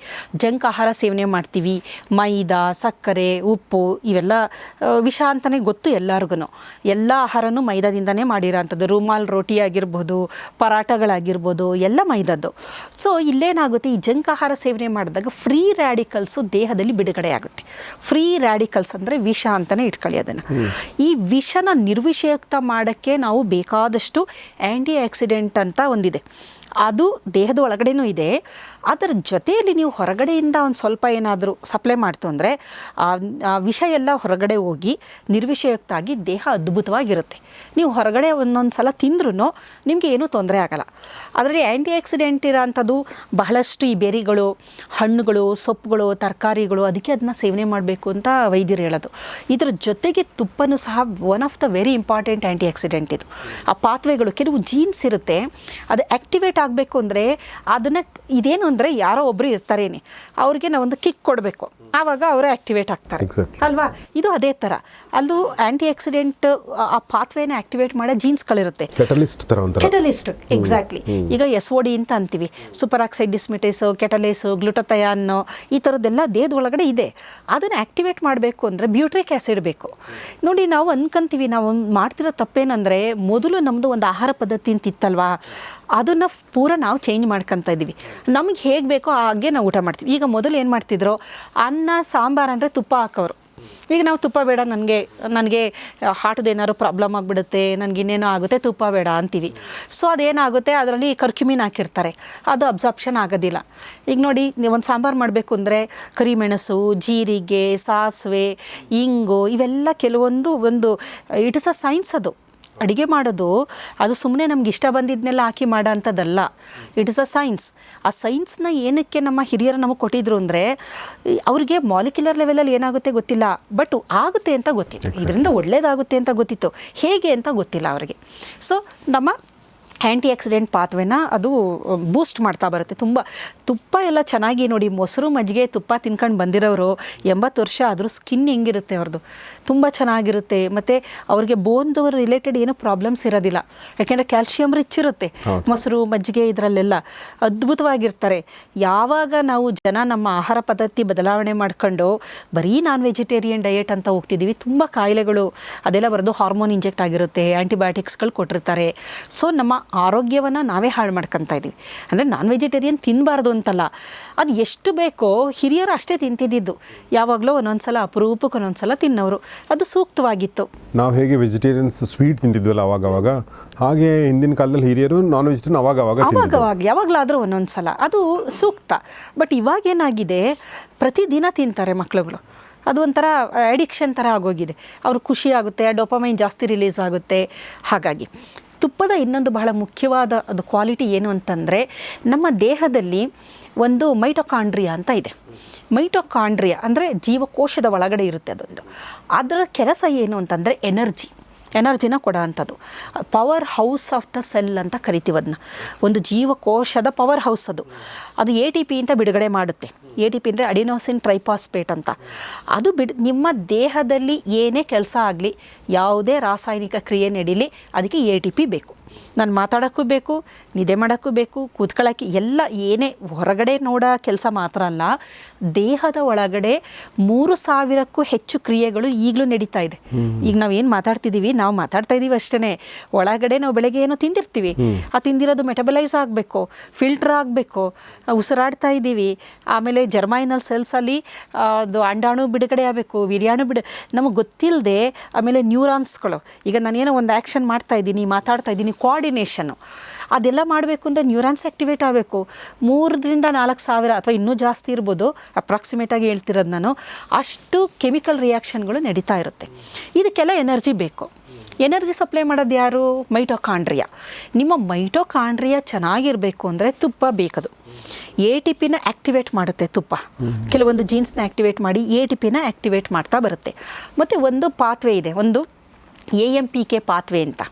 [SPEAKER 1] ಜಂಕ್ ಆಹಾರ ಸೇವನೆ ಮಾಡ್ತೀವಿ, ಮೈದಾ, ಸಕ್ಕರೆ, ಉಪ್ಪು ಇವೆಲ್ಲ ವಿಷ ಅಂತಲೇ ಗೊತ್ತು ಎಲ್ಲರಿಗೂ ಎಲ್ಲ ಆಹಾರನೂ ಮೈದಾದಿಂದನೇ ಮಾಡಿರೋ ಅಂಥದ್ದು ರುಮಾಲ್ ರೋಟಿ ಆಗಿರ್ಬೋದು ಪರಾಟಗಳಾಗಿರ್ಬೋದು ಎಲ್ಲ ಮೈದಾದ್ದು. ಸೊ ಇಲ್ಲೇನಾಗುತ್ತೆ? ಈ ಜಂಕ್ ಆಹಾರ ಸೇವನೆ ಮಾಡಿದಾಗ ಫ್ರೀ ರ್ಯಾಡಿಕಲ್ಸು ದೇಹದಲ್ಲಿ ಬಿಡುಗಡೆ ಆಗುತ್ತೆ. ಫ್ರೀ ರ್ಯಾಡಿಕಲ್ಸ್ ಅಂದರೆ ವಿಷ ಅಂತಲೇ ಇಟ್ಕೊಳ್ಳಿ ಅದನ್ನು. ಈ ವಿಷನ ನಿರ್ವಿಷಯುಕ್ತ ಮಾಡೋಕ್ಕೆ ನಾವು ಬೇಕಾದಷ್ಟು ಆ್ಯಂಟಿ ಆಕ್ಸಿಡೆಂಟ್ ಅಂತ ಒಂದಿದೆ. ಅದು ದೇಹದ ಒಳಗಡೆನೂ ಇದೆ. ಅದರ ಜೊತೆಯಲ್ಲಿ ನೀವು ಹೊರಗಡೆಯಿಂದ ಒಂದು ಸ್ವಲ್ಪ ಏನಾದರೂ ಸಪ್ಲೈ ಮಾಡ್ತು ಅಂದರೆ ವಿಷ ಎಲ್ಲ ಹೊರಗಡೆ ಹೋಗಿ ನಿರ್ವಿಷಯುಕ್ತಾಗಿ ದೇಹ ಅದ್ಭುತವಾಗಿರುತ್ತೆ. ನೀವು ಹೊರಗಡೆ ಒಂದೊಂದು ಸಲ ತಿಂದ್ರೂ ನಿಮಗೆ ಏನೂ ತೊಂದರೆ ಆಗಲ್ಲ. ಅದರಲ್ಲಿ ಆ್ಯಂಟಿ ಆಕ್ಸಿಡೆಂಟ್ ಇರೋಂಥದ್ದು ಬಹಳಷ್ಟು ಈ ಬೆರಿಗಳು, ಹಣ್ಣುಗಳು, ಸೊಪ್ಪುಗಳು, ತರಕಾರಿಗಳು, ಅದಕ್ಕೆ ಅದನ್ನ ಸೇವನೆ ಮಾಡಬೇಕು ಅಂತ ವೈದ್ಯರು ಹೇಳೋದು. ಇದರ ಜೊತೆಗೆ ತುಪ್ಪನೂ ಸಹ one of the very important antioxidant ಇದು. ಆ ಪಾತ್ವೆಗಳು ಕೆಲವು ಜೀನ್ಸ್ ಇರುತ್ತೆ, ಅದು ಆ್ಯಕ್ಟಿವೇಟ್ ಆಗಬೇಕು ಅಂದರೆ ಅದನ್ನು ಇದೇನು ಅಂದರೆ ಯಾರೋ ಒಬ್ಬರು ಇರ್ತಾರೇನೆ. ಅವ್ರಿಗೆ ನಾವೊಂದು ಕಿಕ್ ಕೊಡಬೇಕು. ಆವಾಗ ಅವರು ಆಕ್ಟಿವೇಟ್ ಆಗ್ತಾರೆ. ಅಲ್ವಾ? ಇದು ಅದೇ ಥರ ಅಲ್ಲೂ ಆ್ಯಂಟಿ ಆಕ್ಸಿಡೆಂಟ್ ಆ ಪಾತ್ವೇನ ಆಕ್ಟಿವೇಟ್ ಮಾಡೋ ಜೀನ್ಸ್ಗಳಿರುತ್ತೆ
[SPEAKER 2] ಕೆಟಲಿಸ್ಟ್
[SPEAKER 1] ಎಕ್ಸಾಕ್ಟ್ಲಿ ಈಗ ಎಸ್ ಒ ಡಿ ಅಂತ ಅಂತೀವಿ. ಸೂಪರ್ ಆಕ್ಸೈಡ್ ಡಿಸ್ಮಿಟೇಸು ಕೆಟಲೇಸು ಗ್ಲುಟತಯಾನ್ ಈ ಥರದ್ದೆಲ್ಲ ದೇಹದ ಒಳಗಡೆ ಇದೆ. ಅದನ್ನು ಆಕ್ಟಿವೇಟ್ ಮಾಡಬೇಕು ಅಂದರೆ ಬ್ಯೂಟ್ರಿಕ್ ಆ್ಯಸಿಡ್ ಬೇಕು. ನೋಡಿ ನಾವು ಅನ್ಕಂತೀವಿ ನಾವು ಮಾಡ್ತಿರೋ ತಪ್ಪೇನಂದರೆ ಮೊದಲು ನಮ್ಮದು ಒಂದು ಆಹಾರ ಪದ್ಧತಿ ಅಂತ ಇತ್ತಲ್ವಾ ಅದನ್ನು ಪೂರ ನಾವು ಚೇಂಜ್ ಮಾಡ್ಕೊತ ಇದ್ದೀವಿ. ನಮಗೆ ಹೇಗೆ ಬೇಕೋ ಹಾಗೆ ನಾವು ಊಟ ಮಾಡ್ತೀವಿ. ಈಗ ಮೊದಲು ಏನು ಮಾಡ್ತಿದ್ರು? ಅನ್ನ ಸಾಂಬಾರು ಅಂದರೆ ತುಪ್ಪ ಹಾಕೋರು. ಈಗ ನಾವು ತುಪ್ಪ ಬೇಡ, ನನಗೆ ನನಗೆ ಹಾರ್ಟ್ದು ಏನಾದ್ರು ಪ್ರಾಬ್ಲಮ್ ಆಗಿಬಿಡುತ್ತೆ, ನನಗೆ ಇನ್ನೇನೋ ಆಗುತ್ತೆ, ತುಪ್ಪ ಬೇಡ ಅಂತೀವಿ. ಸೊ ಅದೇನಾಗುತ್ತೆ, ಅದರಲ್ಲಿ ಕರ್ಕ್ಯುಮಿನ್ ಹಾಕಿರ್ತಾರೆ. ಅದು ಅಬ್ಸಾರ್ಪ್ಷನ್ ಆಗೋದಿಲ್ಲ. ಈಗ ನೋಡಿ ಒಂದು ಸಾಂಬಾರು ಮಾಡಬೇಕು ಅಂದರೆ ಕರಿಮೆಣಸು, ಜೀರಿಗೆ, ಸಾಸಿವೆ, ಇಂಗು, ಇವೆಲ್ಲ ಕೆಲವೊಂದು ಒಂದು ಇಟ್ಸ್ ಅ ಸೈನ್ಸ್ ಅದು. ಅಡುಗೆ ಮಾಡೋದು ಅದು ಸುಮ್ಮನೆ ನಮ್ಗೆ ಇಷ್ಟ ಬಂದಿದ್ದನ್ನೆಲ್ಲ ಹಾಕಿ ಮಾಡೋ ಅಂಥದ್ದಲ್ಲ ಇಟ್ ಇಸ್ ಅ ಸೈನ್ಸ್ ಆ ಸೈನ್ಸ್ನ ಏನಕ್ಕೆ ನಮ್ಮ ಹಿರಿಯರು ನಮಗೆ ಕೊಟ್ಟಿದ್ರು ಅಂದರೆ ಅವ್ರಿಗೆ ಮಾಲಿಕ್ಯುಲರ್ ಲೆವೆಲಲ್ಲಿ ಏನಾಗುತ್ತೆ ಗೊತ್ತಿಲ್ಲ ಬಟ್ ಆಗುತ್ತೆ ಅಂತ ಗೊತ್ತಿತ್ತು. ಇದರಿಂದ ಒಳ್ಳೇದಾಗುತ್ತೆ ಅಂತ ಗೊತ್ತಿತ್ತು. ಹೇಗೆ ಅಂತ ಗೊತ್ತಿಲ್ಲ ಅವರಿಗೆ. ಸೊ ನಮ್ಮ ಆ್ಯಂಟಿ ಆಕ್ಸಿಡೆಂಟ್ ಪಾತ್ವೆನ ಅದು ಬೂಸ್ಟ್ ಮಾಡ್ತಾ ಬರುತ್ತೆ. ತುಂಬ ತುಪ್ಪ ಎಲ್ಲ ಚೆನ್ನಾಗಿ ನೋಡಿ ಮೊಸರು ಮಜ್ಜಿಗೆ ತುಪ್ಪ ತಿನ್ಕೊಂಡು ಬಂದಿರೋರು ಎಂಬತ್ತು ವರ್ಷ ಆದರೂ ಸ್ಕಿನ್ ಹೆಂಗಿರುತ್ತೆ ಅವ್ರದ್ದು ತುಂಬ ಚೆನ್ನಾಗಿರುತ್ತೆ. ಮತ್ತು ಅವ್ರಿಗೆ ಬೋನ್ದು ರಿಲೇಟೆಡ್ ಏನೂ ಪ್ರಾಬ್ಲಮ್ಸ್ ಇರೋದಿಲ್ಲ. ಯಾಕೆಂದರೆ ಕ್ಯಾಲ್ಶಿಯಂ ರಿಚ್ ಇರುತ್ತೆ. ಮೊಸರು ಮಜ್ಜಿಗೆ ಇದರಲ್ಲೆಲ್ಲ ಅದ್ಭುತವಾಗಿರ್ತಾರೆ. ಯಾವಾಗ ನಾವು ಜನ ನಮ್ಮ ಆಹಾರ ಪದ್ಧತಿ ಬದಲಾವಣೆ ಮಾಡ್ಕೊಂಡು ಬರೀ ನಾನ್ ವೆಜಿಟೇರಿಯನ್ ಡಯೆಟ್ ಅಂತ ಹೋಗ್ತಿದ್ದೀವಿ ತುಂಬ ಕಾಯಿಲೆಗಳು ಅದೆಲ್ಲ ಬರೋದು ಹಾರ್ಮೋನ್ ಇಂಜೆಕ್ಟ್ ಆಗಿರುತ್ತೆ ಆ್ಯಂಟಿಬಯೋಟಿಕ್ಸ್ಗಳು ಕೊಟ್ಟಿರ್ತಾರೆ. ಸೊ ನಮ್ಮ ಆರೋಗ್ಯವನ್ನು ನಾವೇ ಹಾಳು ಮಾಡ್ಕೊತಾ ಇದ್ದೀವಿ ಅಂದರೆ ನಾನ್ ವೆಜಿಟೇರಿಯನ್ ತಿನ್ನಬಾರ್ದು ಅಂತಲ್ಲ. ಅದು ಎಷ್ಟು ಬೇಕೋ ಹಿರಿಯರು ಅಷ್ಟೇ ತಿಂತಿದ್ದಿದ್ದು. ಯಾವಾಗಲೂ ಒಂದೊಂದು ಸಲ ಅಪರೂಪಕ್ಕೆ ಒಂದೊಂದು ಸಲ ತಿನ್ನೋರು. ಅದು ಸೂಕ್ತವಾಗಿತ್ತು.
[SPEAKER 2] ನಾವು ಹೇಗೆ ವೆಜಿಟೇರಿಯನ್ಸ್ ಸ್ವೀಟ್ ತಿಂತಿದ್ವಲ್ಲ ಅವಾಗ ಅವಾಗ ಹಾಗೆ ಹಿಂದಿನ ಕಾಲದಲ್ಲಿ ಹಿರಿಯರು ನಾನ್ ವೆಜಿಟೇರಿಯನ್ ಅವಾಗ ಅವಾಗ
[SPEAKER 1] ಅವಾಗ ಅವಾಗ ಯಾವಾಗಲಾದರೂ ಒಂದೊಂದು ಸಲ ಅದು ಸೂಕ್ತ. ಬಟ್ ಇವಾಗ ಏನಾಗಿದೆ? ಪ್ರತಿದಿನ ತಿಂತಾರೆ ಮಕ್ಕಳುಗಳು ಅದು ಒಂಥರ ಅಡಿಕ್ಷನ್ ಥರ ಆಗೋಗಿದೆ. ಅವ್ರಿಗೆ ಖುಷಿ ಆಗುತ್ತೆ ಡೊಪಮೈನ್ ಜಾಸ್ತಿ ರಿಲೀಸ್ ಆಗುತ್ತೆ. ಹಾಗಾಗಿ. ತುಪ್ಪದ ಇನ್ನೊಂದು ಬಹಳ ಮುಖ್ಯವಾದ ಅದು ಕ್ವಾಲಿಟಿ ಏನು ಅಂತಂದರೆ ನಮ್ಮ ದೇಹದಲ್ಲಿ ಒಂದು ಮೈಟೊಕಾಂಡ್ರಿಯಾ ಅಂತ ಇದೆ. ಮೈಟೊಕಾಂಡ್ರಿಯಾ ಅಂದರೆ ಜೀವಕೋಶದ ಒಳಗಡೆ ಇರುತ್ತೆ ಅದೊಂದು. ಅದರ ಕೆಲಸ ಏನು ಅಂತಂದರೆ ಎನರ್ಜಿ ಎನರ್ಜಿನ ಕೊಡೋ ಅಂಥದ್ದು. Powerhouse of the cell ಅಂತ ಕರಿತೀವಿ ಅದನ್ನ ಒಂದು ಜೀವಕೋಶದ ಪವರ್ ಹೌಸ್ ಅದು. ಅದು ಎ ಟಿ ಪಿ ಅಂತ ಬಿಡುಗಡೆ ಮಾಡುತ್ತೆ. ಎ ಟಿ ಪಿ ಅಂದರೆ ಅಡಿನೋಸಿನ್ ಟ್ರೈಪಾಸ್ಪೇಟ್ ಅಂತ. ಅದು ಬಿಡ್, ನಿಮ್ಮ ದೇಹದಲ್ಲಿ ಏನೇ ಕೆಲಸ ಆಗಲಿ, ಯಾವುದೇ ರಾಸಾಯನಿಕ ಕ್ರಿಯೆ ನಡೀಲಿ, ಅದಕ್ಕೆ ಎ ಟಿ ಪಿ ಬೇಕು. ನಾನು ಮಾತಾಡೋಕ್ಕೂ ಬೇಕು ನಿದ್ದೆ ಮಾಡೋಕ್ಕೂ ಬೇಕು ಕೂತ್ಕೊಳ್ಳೋಕ್ಕೆ ಎಲ್ಲ ಏನೇ ಹೊರಗಡೆ ನೋಡೋ ಕೆಲಸ ಮಾತ್ರ ಅಲ್ಲ ದೇಹದ ಒಳಗಡೆ ಮೂರು ಸಾವಿರಕ್ಕೂ ಹೆಚ್ಚು ಕ್ರಿಯೆಗಳು ಈಗಲೂ ನಡೀತಾ ಇದೆ. ಈಗ ನಾವು ಏನು ಮಾತಾಡ್ತಿದ್ದೀವಿ ನಾವು ಮಾತಾಡ್ತಾ ಇದ್ದೀವಿ ಅಷ್ಟೇ ಒಳಗಡೆ ನಾವು ಬೆಳಗ್ಗೆ ಏನೋ ತಿಂದಿರ್ತೀವಿ. ಆ ತಿಂದಿರೋದು ಮೆಟಬಲೈಸ್ ಆಗಬೇಕು ಫಿಲ್ಟರ್ ಆಗಬೇಕು ಉಸಿರಾಡ್ತಾ ಇದ್ದೀವಿ. ಆಮೇಲೆ ಜರ್ಮೈನಲ್ ಸೆಲ್ಸಲ್ಲಿ ಅದು ಅಂಡಾಣು ಬಿಡುಗಡೆ ಆಗಬೇಕು ವಿರ್ಯಾಣು ಬಿಡು ನಮಗೆ ಗೊತ್ತಿಲ್ಲದೆ ಆಮೇಲೆ ನ್ಯೂರಾನ್ಸ್ಗಳು. ಈಗ ನಾನೇನೋ ಒಂದು ಆ್ಯಕ್ಷನ್ ಮಾಡ್ತಾ ಇದ್ದೀನಿ ಮಾತಾಡ್ತಾ ಇದ್ದೀನಿ ಕೋಆರ್ಡಿನೇಷನು ಅದೆಲ್ಲ ಮಾಡಬೇಕು ಅಂದರೆ ನ್ಯೂರಾನ್ಸ್ ಆ್ಯಕ್ಟಿವೇಟ್ ಆಗಬೇಕು. ಮೂರರಿಂದ ನಾಲ್ಕು ಸಾವಿರ ಅಥವಾ ಇನ್ನೂ ಜಾಸ್ತಿ ಇರ್ಬೋದು ಅಪ್ರಾಕ್ಸಿಮೇಟಾಗಿ ಹೇಳ್ತಿರೋದು ನಾನು, ಅಷ್ಟು ಕೆಮಿಕಲ್ ರಿಯಾಕ್ಷನ್ಗಳು ನಡೀತಾ ಇರುತ್ತೆ. ಇದಕ್ಕೆಲ್ಲ ಎನರ್ಜಿ ಬೇಕು. ಎನರ್ಜಿ ಸಪ್ಲೈ ಮಾಡೋದು ಯಾರು? ಮೈಟೋಕಾಂಡ್ರಿಯಾ. ನಿಮ್ಮ ಮೈಟೋಕಾಂಡ್ರಿಯಾ ಚೆನ್ನಾಗಿರಬೇಕು ಅಂದರೆ ತುಪ್ಪ ಬೇಕದು. ಎ ಟಿ ಪಿನ ಆ್ಯಕ್ಟಿವೇಟ್ ಮಾಡುತ್ತೆ ತುಪ್ಪ. ಕೆಲವೊಂದು ಜೀನ್ಸ್ನ ಆ್ಯಕ್ಟಿವೇಟ್ ಮಾಡಿ ಎ ಟಿ ಪಿನ ಆ್ಯಕ್ಟಿವೇಟ್ ಮಾಡ್ತಾ ಬರುತ್ತೆ. ಮತ್ತು ಒಂದು ಪಾತ್ವೆ ಇದೆ. ಒಂದು A M P K pathway ಅಂತ.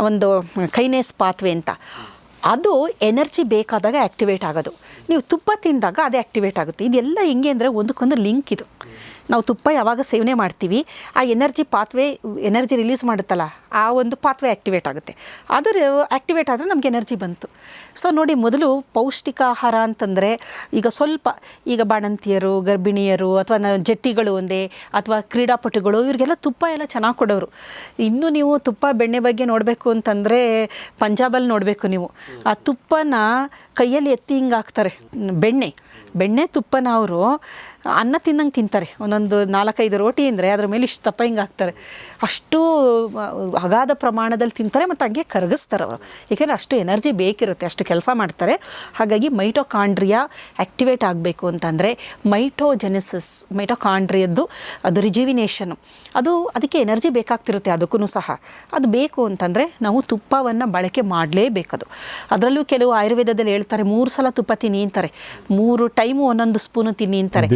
[SPEAKER 1] ಒಂದು ಕೈನೇಸ್ ಪಾತ್ವೆ ಅಂತ. ಅದು ಎನರ್ಜಿ ಬೇಕಾದಾಗ ಆ್ಯಕ್ಟಿವೇಟ್ ಆಗೋದು. ನೀವು ತುಪ್ಪ ತಿಂದಾಗ ಅದು ಆ್ಯಕ್ಟಿವೇಟ್ ಆಗುತ್ತೆ. ಇದೆಲ್ಲ ಹೆಂಗೆ ಅಂದರೆ ಒಂದಕ್ಕೊಂದು ಲಿಂಕ್ ಇದು. ನಾವು ತುಪ್ಪ ಯಾವಾಗ ಸೇವನೆ ಮಾಡ್ತೀವಿ, ಆ ಎನರ್ಜಿ ಪಾತ್ವೇ, ಎನರ್ಜಿ ರಿಲೀಸ್ ಮಾಡುತ್ತಲ್ಲ, ಆ ಒಂದು ಪಾತ್ವೆ ಆ್ಯಕ್ಟಿವೇಟ್ ಆಗುತ್ತೆ. ಅದರ ಆ್ಯಕ್ಟಿವೇಟ್ ಆದರೆ ನಮಗೆ ಎನರ್ಜಿ ಬಂತು. ಸೊ ನೋಡಿ, ಮೊದಲು ಪೌಷ್ಟಿಕ ಆಹಾರ ಅಂತಂದರೆ ಈಗ ಸ್ವಲ್ಪ, ಈಗ ಬಾಣಂತಿಯರು, ಗರ್ಭಿಣಿಯರು ಅಥವಾ ಜಟ್ಟಿಗಳು ಒಂದೇ, ಅಥವಾ ಕ್ರೀಡಾಪಟುಗಳು ಇವರಿಗೆಲ್ಲ ತುಪ್ಪ ಎಲ್ಲ ಚೆನ್ನಾಗಿ ಕೊಡೋರು. ಇನ್ನೂ ನೀವು ತುಪ್ಪ ಬೆಣ್ಣೆ ಬಗ್ಗೆ ನೋಡಬೇಕು ಅಂತಂದರೆ ಪಂಜಾಬಲ್ಲಿ ನೋಡಬೇಕು ನೀವು. ಆ ತುಪ್ಪನ ಕೈಯಲ್ಲಿ ಎತ್ತಿ ಹಿಂಗೆ ಹಾಕ್ತಾರೆ, ಬೆಣ್ಣೆ. ಬೆಣ್ಣೆ ತುಪ್ಪನ ಅವರು ಅನ್ನ ತಿನ್ನಂಗೆ ತಿಂತಾರೆ. ಒಂದೊಂದು ನಾಲ್ಕೈದು ರೋಟಿ ಅಂದರೆ ಅದ್ರ ಮೇಲೆ ಇಷ್ಟು ತಪ್ಪ ಹಿಂಗೆ ಹಾಕ್ತಾರೆ. ಅಷ್ಟು ಅಗಾಧ ಪ್ರಮಾಣದಲ್ಲಿ ತಿಂತಾರೆ ಮತ್ತು ಹಂಗೆ ಕರಗಿಸ್ತಾರೆ ಅವರು. ಏಕೆಂದರೆ ಅಷ್ಟು ಎನರ್ಜಿ ಬೇಕಿರುತ್ತೆ ಅಷ್ಟು ಕೆಲಸ ಮಾಡ್ತಾರೆ. ಹಾಗಾಗಿ ಮೈಟೋಕಾಂಡ್ರಿಯಾ ಆ್ಯಕ್ಟಿವೇಟ್ ಆಗಬೇಕು ಅಂತಂದರೆ ಮೈಟೋಜೆನಿಸಿಸ್ ಮೈಟೋಕಾಂಡ್ರಿಯದ್ದು ಅದು ರಿಜಿವಿನೇಷನ್. ಅದು ಅದಕ್ಕೆ ಎನರ್ಜಿ ಬೇಕಾಗ್ತಿರುತ್ತೆ ಅದಕ್ಕೂ ಸಹ. ಅದು ಬೇಕು ಅಂತಂದರೆ ನಾವು ತುಪ್ಪವನ್ನು ಬಳಕೆ ಮಾಡಲೇಬೇಕದು ಅದರಲ್ಲೂ ಕೆಲವು ಆಯುರ್ವೇದದಲ್ಲಿ ಹೇಳ್ತಾರೆ ಮೂರು ಸಲ ತುಪ್ಪ ತಿನ್ನಿ ಅಂತಾರೆ. ಮೂರು ಟೈಮು ಒಂದೊಂದು ಸ್ಪೂನು ತಿನ್ನಿ ಅಂತಾರೆ.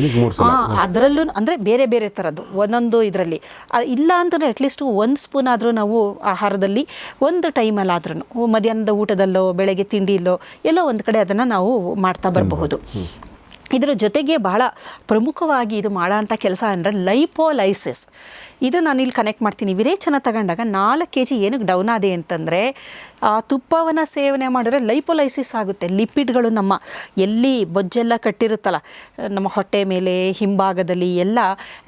[SPEAKER 1] ಅದರಲ್ಲೂ ಅಂದರೆ ಬೇರೆ ಬೇರೆ ಥರದ್ದು ಒಂದೊಂದು ಇದರಲ್ಲಿ. ಇಲ್ಲ ಅಂತಂದರೆ ಅಟ್ಲೀಸ್ಟ್ ಒಂದು ಸ್ಪೂನ್ ಆದರೂ ನಾವು ಆಹಾರದಲ್ಲಿ ಒಂದು ಟೈಮಲ್ಲಾದ್ರೂ ಮಧ್ಯಾಹ್ನದ ಊಟದಲ್ಲೋ, ಬೆಳಗ್ಗೆ ತಿಂಡಿಯಲ್ಲೋ, ಎಲ್ಲೋ ಒಂದು ಕಡೆ ಅದನ್ನು ನಾವು ಮಾಡ್ತಾ ಬರಬಹುದು. ಇದರ ಜೊತೆಗೆ ಬಹಳ ಪ್ರಮುಖವಾಗಿ ಇದು ಮಾಡೋಂಥ ಕೆಲಸ ಅಂದರೆ ಲೈಪೋಲೈಸಿಸ್ ಇದು ನಾನು ಇಲ್ಲಿ ಕನೆಕ್ಟ್ ಮಾಡ್ತೀನಿ. ವಿರೇಚನ ತಗೊಂಡಾಗ ನಾಲ್ಕು ಕೆ ಜಿ ಏನಕ್ಕೆ ಡೌನ್ ಆದೆ ಅಂತಂದರೆ, ಆ ತುಪ್ಪವನ್ನು ಸೇವನೆ ಮಾಡಿದ್ರೆ ಲೈಪೋಲೈಸಿಸ್ ಆಗುತ್ತೆ. ಲಿಪಿಡ್ಗಳು ನಮ್ಮ ಎಲ್ಲಿ ಬೊಜ್ಜೆಲ್ಲ ಕಟ್ಟಿರುತ್ತಲ್ಲ, ನಮ್ಮ ಹೊಟ್ಟೆ ಮೇಲೆ, ಹಿಂಭಾಗದಲ್ಲಿ ಎಲ್ಲ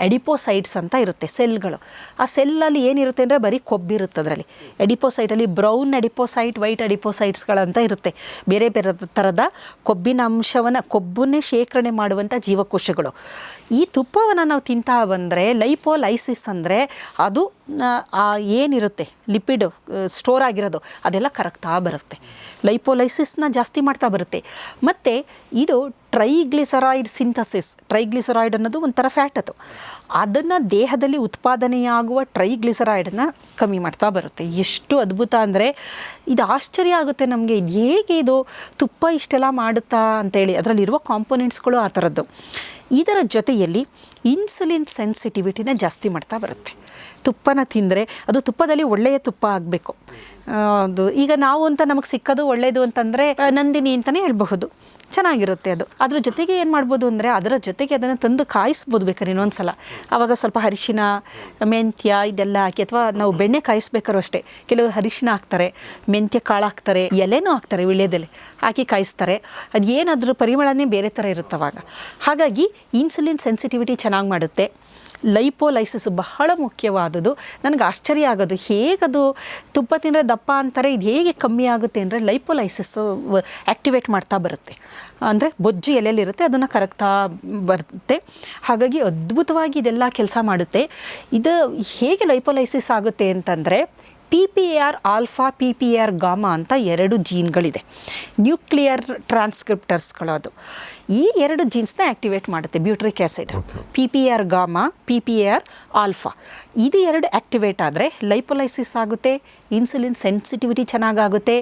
[SPEAKER 1] ಎಡಿಪೋಸೈಡ್ಸ್ ಅಂತ ಇರುತ್ತೆ ಸೆಲ್ಗಳು. ಆ ಸೆಲ್ಲಲ್ಲಿ ಏನಿರುತ್ತೆ ಅಂದರೆ ಬರೀ ಕೊಬ್ಬಿರುತ್ತೆ ಅದರಲ್ಲಿ. ಎಡಿಪೋಸೈಟಲ್ಲಿ ಬ್ರೌನ್ ಎಡಿಪೋಸೈಟ್ ವೈಟ್ ಎಡಿಪೋಸೈಟ್ಸ್ಗಳಂತ ಇರುತ್ತೆ. ಬೇರೆ ಬೇರೆ ಥರದ ಕೊಬ್ಬಿನ ಅಂಶವನ್ನು ಕೊಬ್ಬನ್ನೇ ಶೇಖರಣೆ ಮಾಡುವಂಥ ಜೀವಕೋಶಗಳು. ಈ ತುಪ್ಪವನ್ನು ನಾವು ತಿಂತಾ ಬಂದರೆ ಲೈಪೋಲೈಸಿಸ್ ಅಂದರೆ ಅದು ಏನಿರುತ್ತೆ ಲಿಪಿಡ್ ಸ್ಟೋರ್ ಆಗಿರೋದು, ಅದೆಲ್ಲ ಕರಗ್ತಾ ಬರುತ್ತೆ. ಲೈಪೋಲೈಸಿಸ್ನ ಜಾಸ್ತಿ ಮಾಡ್ತಾ ಬರುತ್ತೆ. ಮತ್ತು ಇದು ಟ್ರೈಗ್ಲಿಸರಾಯ್ಡ್ ಸಿಂಥಸಿಸ್ ಟ್ರೈಗ್ಲಿಸರಾಯ್ಡ್ ಅನ್ನೋದು ಒಂಥರ ಫ್ಯಾಟ್ ಅದು. ಅದನ್ನು ದೇಹದಲ್ಲಿ ಉತ್ಪಾದನೆಯಾಗುವ ಟ್ರೈಗ್ಲಿಸರಾಯ್ಡನ್ನ ಕಮ್ಮಿ ಮಾಡ್ತಾ ಬರುತ್ತೆ. ಎಷ್ಟು ಅದ್ಭುತ ಅಂದರೆ, ಇದು ಆಶ್ಚರ್ಯ ಆಗುತ್ತೆ ನಮಗೆ ಹೇಗೆ ಇದು ತುಪ್ಪ ಇಷ್ಟೆಲ್ಲ ಮಾಡುತ್ತಾ ಅಂತೇಳಿ. ಅದರಲ್ಲಿರುವ ಕಾಂಪೊನೆಂಟ್ಸ್ಗಳು ಆ ಥರದ್ದು ಇದರ ಜೊತೆಯಲ್ಲಿ ಇನ್ಸುಲಿನ್ ಸೆನ್ಸಿಟಿವಿಟಿನ ಜಾಸ್ತಿ ಮಾಡ್ತಾ ಬರುತ್ತೆ. ತುಪ್ಪನ ತಿಂದರೆ ಅದು ತುಪ್ಪದಲ್ಲಿ ಒಳ್ಳೆಯ ತುಪ್ಪ ಆಗಬೇಕು. ಅದು ಈಗ ನಾವು ಅಂತ ನಮಗೆ ಸಿಕ್ಕೋದು ಒಳ್ಳೆಯದು ಅಂತಂದರೆ ನಂದಿನಿ ಅಂತಲೇ ಹೇಳ್ಬಹುದು. ಚೆನ್ನಾಗಿರುತ್ತೆ ಅದು. ಅದ್ರ ಜೊತೆಗೆ ಏನು ಮಾಡ್ಬೋದು ಅಂದರೆ, ಅದರ ಜೊತೆಗೆ ಅದನ್ನು ತಂದು ಕಾಯಿಸ್ಬೋದು ಬೇಕಾದ್ರೆ ಇನ್ನೊಂದು ಸಲ ಆವಾಗ ಸ್ವಲ್ಪ ಅರಿಶಿನ, ಮೆಂತ್ಯ ಇದೆಲ್ಲ ಹಾಕಿ, ಅಥವಾ ನಾವು ಬೆಣ್ಣೆ ಕಾಯಿಸ್ಬೇಕಾರು ಅಷ್ಟೇ. ಕೆಲವರು ಹರಿಶಿನ ಹಾಕ್ತಾರೆ, ಮೆಂತ್ಯ ಕಾಳು ಹಾಕ್ತಾರೆ, ಎಲೆನೂ ಹಾಕ್ತಾರೆ ವಿಳ್ಯದೆಲೆ ಹಾಕಿ ಕಾಯಿಸ್ತಾರೆ. ಅದು ಏನಾದರೂ ಪರಿಮಳನೇ ಬೇರೆ ಥರ ಇರುತ್ತೆ ಅವಾಗ ಹಾಗಾಗಿ ಇನ್ಸುಲಿನ್ ಸೆನ್ಸಿಟಿವಿಟಿ ಚೆನ್ನಾಗಿ ಮಾಡುತ್ತೆ. ಲೈಪೋಲೈಸಿಸ್ ಬಹಳ ಮುಖ್ಯವಾದದ್ದು. ಮುಖ್ಯವಾದುದು ನನಗೆ ಆಶ್ಚರ್ಯ ಆಗೋದು, ಹೇಗದು ತುಪ್ಪ ತಿಂದರೆ ದಪ್ಪ ಅಂತಾರೆ, ಇದು ಹೇಗೆ ಕಮ್ಮಿ ಆಗುತ್ತೆ ಅಂದರೆ ಲೈಪೋಲೈಸಿಸ್ ಆ್ಯಕ್ಟಿವೇಟ್ ಮಾಡ್ತಾ ಬರುತ್ತೆ. ಅಂದರೆ ಬೊಜ್ಜು ಎಲೆಯಲ್ಲಿರುತ್ತೆ, ಅದನ್ನು ಕರಗ್ತಾ ಬರುತ್ತೆ. ಹಾಗಾಗಿ ಅದ್ಭುತವಾಗಿ ಇದೆಲ್ಲ ಕೆಲಸ ಮಾಡುತ್ತೆ. ಇದು ಹೇಗೆ ಲೈಪೋಲೈಸಿಸ್ ಆಗುತ್ತೆ ಅಂತಂದರೆ P P R alpha P P R gamma ಅಂತ ಎರಡು ಜೀನ್ಗಳಿದೆ ನ್ಯೂಕ್ಲಿಯರ್ ಟ್ರಾನ್ಸ್ಕ್ರಿಪ್ಟರ್ಸ್ಗಳು ಅದು ಈ ಎರಡು ಜೀನ್ಸ್ನ ಆ್ಯಕ್ಟಿವೇಟ್ ಮಾಡುತ್ತೆ butyric acid P P R gamma P P R alpha ಇದು ಎರಡು ಆ್ಯಕ್ಟಿವೇಟ್ ಆದರೆ ಲೈಪೊಲೈಸಿಸ್ ಆಗುತ್ತೆ ಇನ್ಸುಲಿನ್ ಸೆನ್ಸಿಟಿವಿಟಿ ಚೆನ್ನಾಗಾಗುತ್ತೆ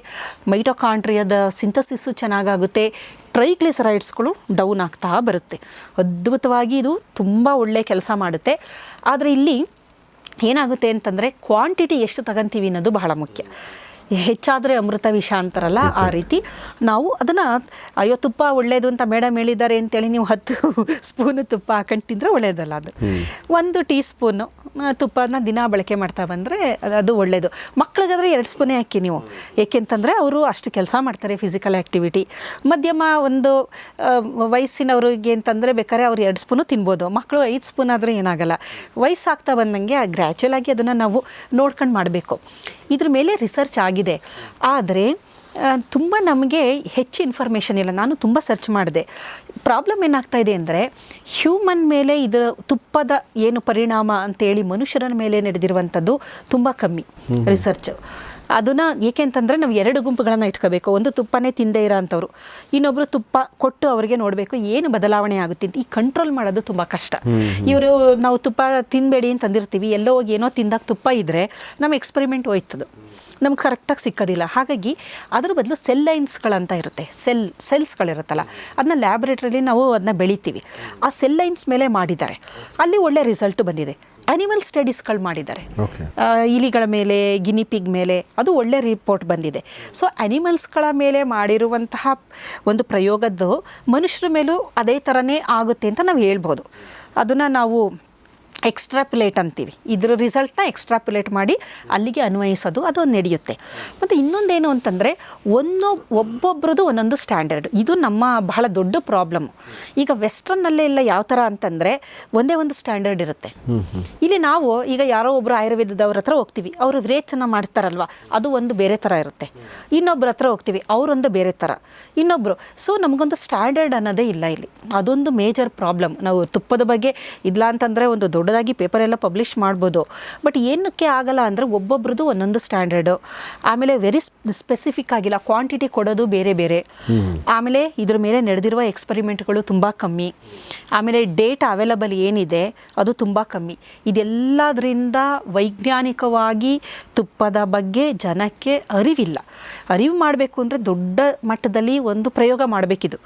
[SPEAKER 1] ಮೈಟೋಕಾಂಟ್ರಿಯದ ಸಿಂಥಸಿಸ್ಸು ಚೆನ್ನಾಗಾಗುತ್ತೆ ಟ್ರೈಗ್ಲಿಸರೈಡ್ಸ್ಗಳು ಡೌನ್ ಆಗ್ತಾ ಬರುತ್ತೆ. ಅದ್ಭುತವಾಗಿ ಇದು ತುಂಬ ಒಳ್ಳೆಯ ಕೆಲಸ ಮಾಡುತ್ತೆ. ಆದರೆ ಇಲ್ಲಿ ಏನಾಗುತ್ತೆ ಅಂತಂದರೆ ಕ್ವಾಂಟಿಟಿ ಎಷ್ಟು ತಗೊಂತೀವಿ ಅನ್ನೋದು ಬಹಳ ಮುಖ್ಯ. ಹೆಚ್ಚಾದರೆ ಅಮೃತ ವಿಷ ಅಂತಾರಲ್ಲ ಆ ರೀತಿ. ನಾವು ಅದನ್ನು ಅಯ್ಯೋ ತುಪ್ಪ ಒಳ್ಳೆಯದು ಅಂತ ಮೇಡಮ್ ಹೇಳಿದ್ದಾರೆ ಅಂತೇಳಿ ನೀವು ಹತ್ತು [laughs] ಸ್ಪೂನು ತುಪ್ಪ ಹಾಕೊಂಡು ತಿಂದರೆ ಒಳ್ಳೆಯದಲ್ಲ ಅದು. ಒಂದು ಟೀ ಸ್ಪೂನು ತುಪ್ಪನ ದಿನ ಬಳಕೆ ಮಾಡ್ತಾ ಬಂದರೆ ಅದು ಒಳ್ಳೆಯದು ಮಕ್ಳಿಗಾದರೆ ಎರಡು ಸ್ಪೂನೇ ಹಾಕಿ ನೀವು. ಏಕೆಂತಂದರೆ ಅವರು ಅಷ್ಟು ಕೆಲಸ ಮಾಡ್ತಾರೆ ಫಿಸಿಕಲ್ ಆ್ಯಕ್ಟಿವಿಟಿ ಮಧ್ಯಮ ಒಂದು ವಯಸ್ಸಿನವ್ರಿಗೆ ಅಂತಂದರೆ ಬೇಕಾದ್ರೆ ಅವ್ರು ಎರಡು ಸ್ಪೂನು ತಿನ್ಬೋದು. ಮಕ್ಕಳು ಐದು ಸ್ಪೂನ್ ಆದರೆ ಏನಾಗಲ್ಲ. ವಯಸ್ಸಾಗ್ತಾ ಬಂದಂಗೆ ಗ್ರ್ಯಾಚುಯಲ್ ಆಗಿ ಅದನ್ನು ನಾವು ನೋಡ್ಕೊಂಡು ಮಾಡಬೇಕು. ಇದ್ರ ಮೇಲೆ ರಿಸರ್ಚ್ ಆಗಿದೆ ಆದರೆ ತುಂಬ ನಮಗೆ ಹೆಚ್ಚು ಇನ್ಫಾರ್ಮೇಷನ್ ಇಲ್ಲ. ನಾನು ತುಂಬ ಸರ್ಚ್ ಮಾಡಿದೆ. ಪ್ರಾಬ್ಲಮ್ ಏನಾಗ್ತಾ ಇದೆ ಅಂದರೆ ಹ್ಯೂಮನ್ ಮೇಲೆ ಇದು ತುಪ್ಪದ ಏನು ಪರಿಣಾಮ ಅಂತೇಳಿ ಮನುಷ್ಯರ ಮೇಲೆ ನಡೆದಿರುವಂಥದ್ದು ತುಂಬ ಕಮ್ಮಿ ರಿಸರ್ಚ್ ಅದನ್ನು ಏಕೆ ಅಂತಂದರೆ ನಾವು ಎರಡು ಗುಂಪುಗಳನ್ನು ಇಟ್ಕೋಬೇಕು. ಒಂದು ತುಪ್ಪನೇ ತಿಂದೇ ಇರೋ ಅಂಥವ್ರು ಇನ್ನೊಬ್ಬರು ತುಪ್ಪ ಕೊಟ್ಟು ಅವರಿಗೆ ನೋಡಬೇಕು ಏನು ಬದಲಾವಣೆ ಆಗುತ್ತೆ ಅಂತ. ಈ ಕಂಟ್ರೋಲ್ ಮಾಡೋದು ತುಂಬ ಕಷ್ಟ. ಇವರು ನಾವು ತುಪ್ಪ ತಿನ್ನಬೇಡಿ ಅಂತ ಅಂದಿರ್ತೀವಿ. ಎಲ್ಲೋ ಹೋಗಿ ಏನೋ ತಿಂದಾಗ ತುಪ್ಪ ಇದ್ದರೆ ನಮ್ಮ ಎಕ್ಸ್ಪೆರಿಮೆಂಟ್ ಹೋಯ್ತದು. ನಮ್ಗೆ ಕರೆಕ್ಟಾಗಿ ಸಿಕ್ಕೋದಿಲ್ಲ. ಹಾಗಾಗಿ ಅದ್ರ ಬದಲು ಸೆಲ್ ಲೈನ್ಸ್ಗಳಂತ ಇರುತ್ತೆ. ಸೆಲ್ ಸೆಲ್ಸ್ಗಳಿರುತ್ತಲ್ಲ ಅದನ್ನ ಲ್ಯಾಬ್ರೇಟ್ರಿಲಿ ನಾವು ಅದನ್ನ ಬೆಳಿತೀವಿ. ಆ ಸೆಲ್ ಲೈನ್ಸ್ ಮೇಲೆ ಮಾಡಿದ್ದಾರೆ. ಅಲ್ಲಿ ಒಳ್ಳೆ ರಿಸಲ್ಟ್ ಬಂದಿದೆ. ಅನಿಮಲ್ ಸ್ಟಡೀಸ್ಗಳು ಮಾಡಿದ್ದಾರೆ. ಇಲಿಗಳ ಮೇಲೆ ಗಿನಿಪಿಗ್ ಮೇಲೆ ಅದು ಒಳ್ಳೆ ರಿಪೋರ್ಟ್ ಬಂದಿದೆ. ಸೊ ಅನಿಮಲ್ಸ್ಗಳ ಮೇಲೆ ಮಾಡಿರುವಂತಹ ಒಂದು ಪ್ರಯೋಗದ್ದು ಮನುಷ್ಯರ ಮೇಲೂ ಅದೇ ಥರನೇ ಆಗುತ್ತೆ ಅಂತ ನಾವು ಹೇಳ್ಬೋದು. ಅದನ್ನು ನಾವು ಎಕ್ಸ್ಟ್ರಾಪುಲೇಟ್ ಅಂತೀವಿ. ಇದ್ರ ರಿಸಲ್ಟ್ನ ಎಕ್ಸ್ಟ್ರಾಪ್ಯುಲೇಟ್ ಮಾಡಿ ಅಲ್ಲಿಗೆ ಅನ್ವಯಿಸೋದು, ಅದು ನಡೆಯುತ್ತೆ. ಮತ್ತು ಇನ್ನೊಂದೇನು ಅಂತಂದರೆ, ಒಂದು, ಒಬ್ಬೊಬ್ರದ್ದು ಒಂದೊಂದು ಸ್ಟ್ಯಾಂಡರ್ಡ್. ಇದು ನಮ್ಮ ಬಹಳ ದೊಡ್ಡ ಪ್ರಾಬ್ಲಮ್. ಈಗ ವೆಸ್ಟ್ರನ್ನಲ್ಲೇ ಇಲ್ಲ ಯಾವ ಥರ ಅಂತಂದರೆ, ಒಂದೇ ಒಂದು ಸ್ಟ್ಯಾಂಡರ್ಡ್ ಇರುತ್ತೆ. ಇಲ್ಲಿ ನಾವು, ಈಗ ಯಾರೋ ಒಬ್ಬರು ಆಯುರ್ವೇದದವ್ರ ಹತ್ರ ಹೋಗ್ತೀವಿ. ಅವರು ವಿರೇಚನ ಮಾಡ್ತಾರಲ್ವ? ಅದು ಒಂದು ಬೇರೆ ಥರ ಇರುತ್ತೆ. ಇನ್ನೊಬ್ಬರ ಹತ್ರ ಹೋಗ್ತೀವಿ, ಅವರೊಂದು ಬೇರೆ ಥರ. ಇನ್ನೊಬ್ಬರು ಸೊ ನಮಗೊಂದು ಸ್ಟ್ಯಾಂಡರ್ಡ್ ಅನ್ನೋದೇ ಇಲ್ಲ ಇಲ್ಲಿ. ಅದೊಂದು ಮೇಜರ್ ಪ್ರಾಬ್ಲಮ್ ನಾವು ತುಪ್ಪದ ಬಗ್ಗೆ ಇಲ್ಲ ಅಂತಂದರೆ ಒಂದು ದೊಡ್ಡದಾಗಿ ಪೇಪರ್ ಎಲ್ಲ ಪಬ್ಲಿಷ್ ಮಾಡ್ಬೋದು. ಬಟ್ ಏನಕ್ಕೆ ಆಗಲ್ಲ ಅಂದರೆ ಒಬ್ಬೊಬ್ರದ್ದು ಒಂದೊಂದು ಸ್ಟ್ಯಾಂಡರ್ಡು ಆಮೇಲೆ ವೆರಿ ಸ್ಪೆಸಿಫಿಕ್ ಆಗಿಲ್ಲ ಕ್ವಾಂಟಿಟಿ ಕೊಡೋದು ಬೇರೆ ಬೇರೆ. ಆಮೇಲೆ ಇದ್ರ ಮೇಲೆ ನಡೆದಿರುವ ಎಕ್ಸ್ಪರಿಮೆಂಟ್ಗಳು ತುಂಬ ಕಮ್ಮಿ. ಆಮೇಲೆ ಡೇಟ್ ಅವೈಲಬಲ್ ಏನಿದೆ, ಅದು ತುಂಬ ಕಮ್ಮಿ. ಇದೆಲ್ಲದರಿಂದ ವೈಜ್ಞಾನಿಕವಾಗಿ ತುಪ್ಪದ ಬಗ್ಗೆ ಜನಕ್ಕೆ ಅರಿವಿಲ್ಲ. ಅರಿವು ಮಾಡಬೇಕು ಅಂದರೆ ದೊಡ್ಡ ಮಟ್ಟದಲ್ಲಿ ಒಂದು ಪ್ರಯೋಗ ಮಾಡಬೇಕಿದು.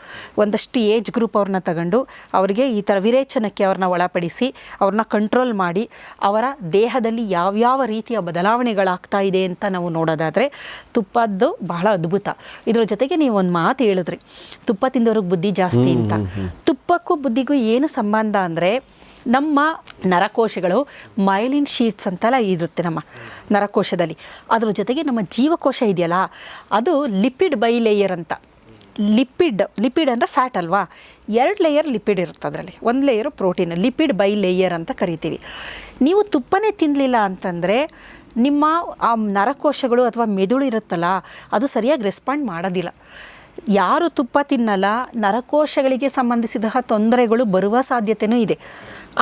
[SPEAKER 1] ಒಂದಷ್ಟು ಏಜ್ ಗ್ರೂಪ್ ಅವ್ರನ್ನ ತಗೊಂಡು, ಅವರಿಗೆ ಈ ಥರ ವಿರೇಚನಕ್ಕೆ ಅವ್ರನ್ನ ಒಳಪಡಿಸಿ, ಅವ್ರನ್ನ ಕಂಟ್ರೋಲ್ ಮಾಡಿ ಅವರ ದೇಹದಲ್ಲಿ ಯಾವ್ಯಾವ ರೀತಿಯ ಬದಲಾವಣೆಗಳಾಗ್ತಾ ಇದೆ ಅಂತ ನಾವು ನೋಡೋದಾದರೆ ತುಪ್ಪದ್ದು ಬಹಳ ಅದ್ಭುತ. ಇದರ ಜೊತೆಗೆ ನೀವು ಒಂದು ಮಾತು ಹೇಳಿದ್ರಿ. ತುಪ್ಪ ತಿಂದವ್ರಿಗೆ ಬುದ್ಧಿ ಜಾಸ್ತಿ ಅಂತ. ತುಪ್ಪಕ್ಕೂ ಬುದ್ಧಿಗೂ ಏನು ಸಂಬಂಧ ಅಂದರೆ ನಮ್ಮ ನರಕೋಶಗಳು ಮೈಲಿನ್ ಶೀಟ್ಸ್ ಅಂತೆಲ್ಲ ಇರುತ್ತೆ ನಮ್ಮ ನರಕೋಶದಲ್ಲಿ. ಅದ್ರ ಜೊತೆಗೆ ನಮ್ಮ ಜೀವಕೋಶ ಇದೆಯಲ್ಲ ಅದು ಲಿಪಿಡ್ ಬೈ ಲೇಯರ್ ಅಂತ. ಲಿಪಿಡ್ ಲಿಪಿಡ್ ಅಂದರೆ ಫ್ಯಾಟ್ ಅಲ್ವಾ? ಎರಡು ಲೇಯರ್ ಲಿಪಿಡ್ ಇರುತ್ತೆ ಅದರಲ್ಲಿ. ಒಂದು layer protein lipid bilayer ಅಂತ ಕರಿತೀವಿ. ನೀವು ತುಪ್ಪನೇ ತಿನ್ನಲಿಲ್ಲ ಅಂತಂದರೆ ನಿಮ್ಮ, ಆ ನರಕೋಶಗಳು ಅಥವಾ ಮೆದುಳು ಇರುತ್ತಲ್ಲ, ಅದು ಸರಿಯಾಗಿ ರೆಸ್ಪಾಂಡ್ ಮಾಡೋದಿಲ್ಲ. ಯಾರು ತುಪ್ಪ ತಿನ್ನಲ್ಲ, ನರಕೋಶಗಳಿಗೆ ಸಂಬಂಧಿಸಿದ ತೊಂದರೆಗಳು ಬರುವ ಸಾಧ್ಯತೆಯೂ ಇದೆ.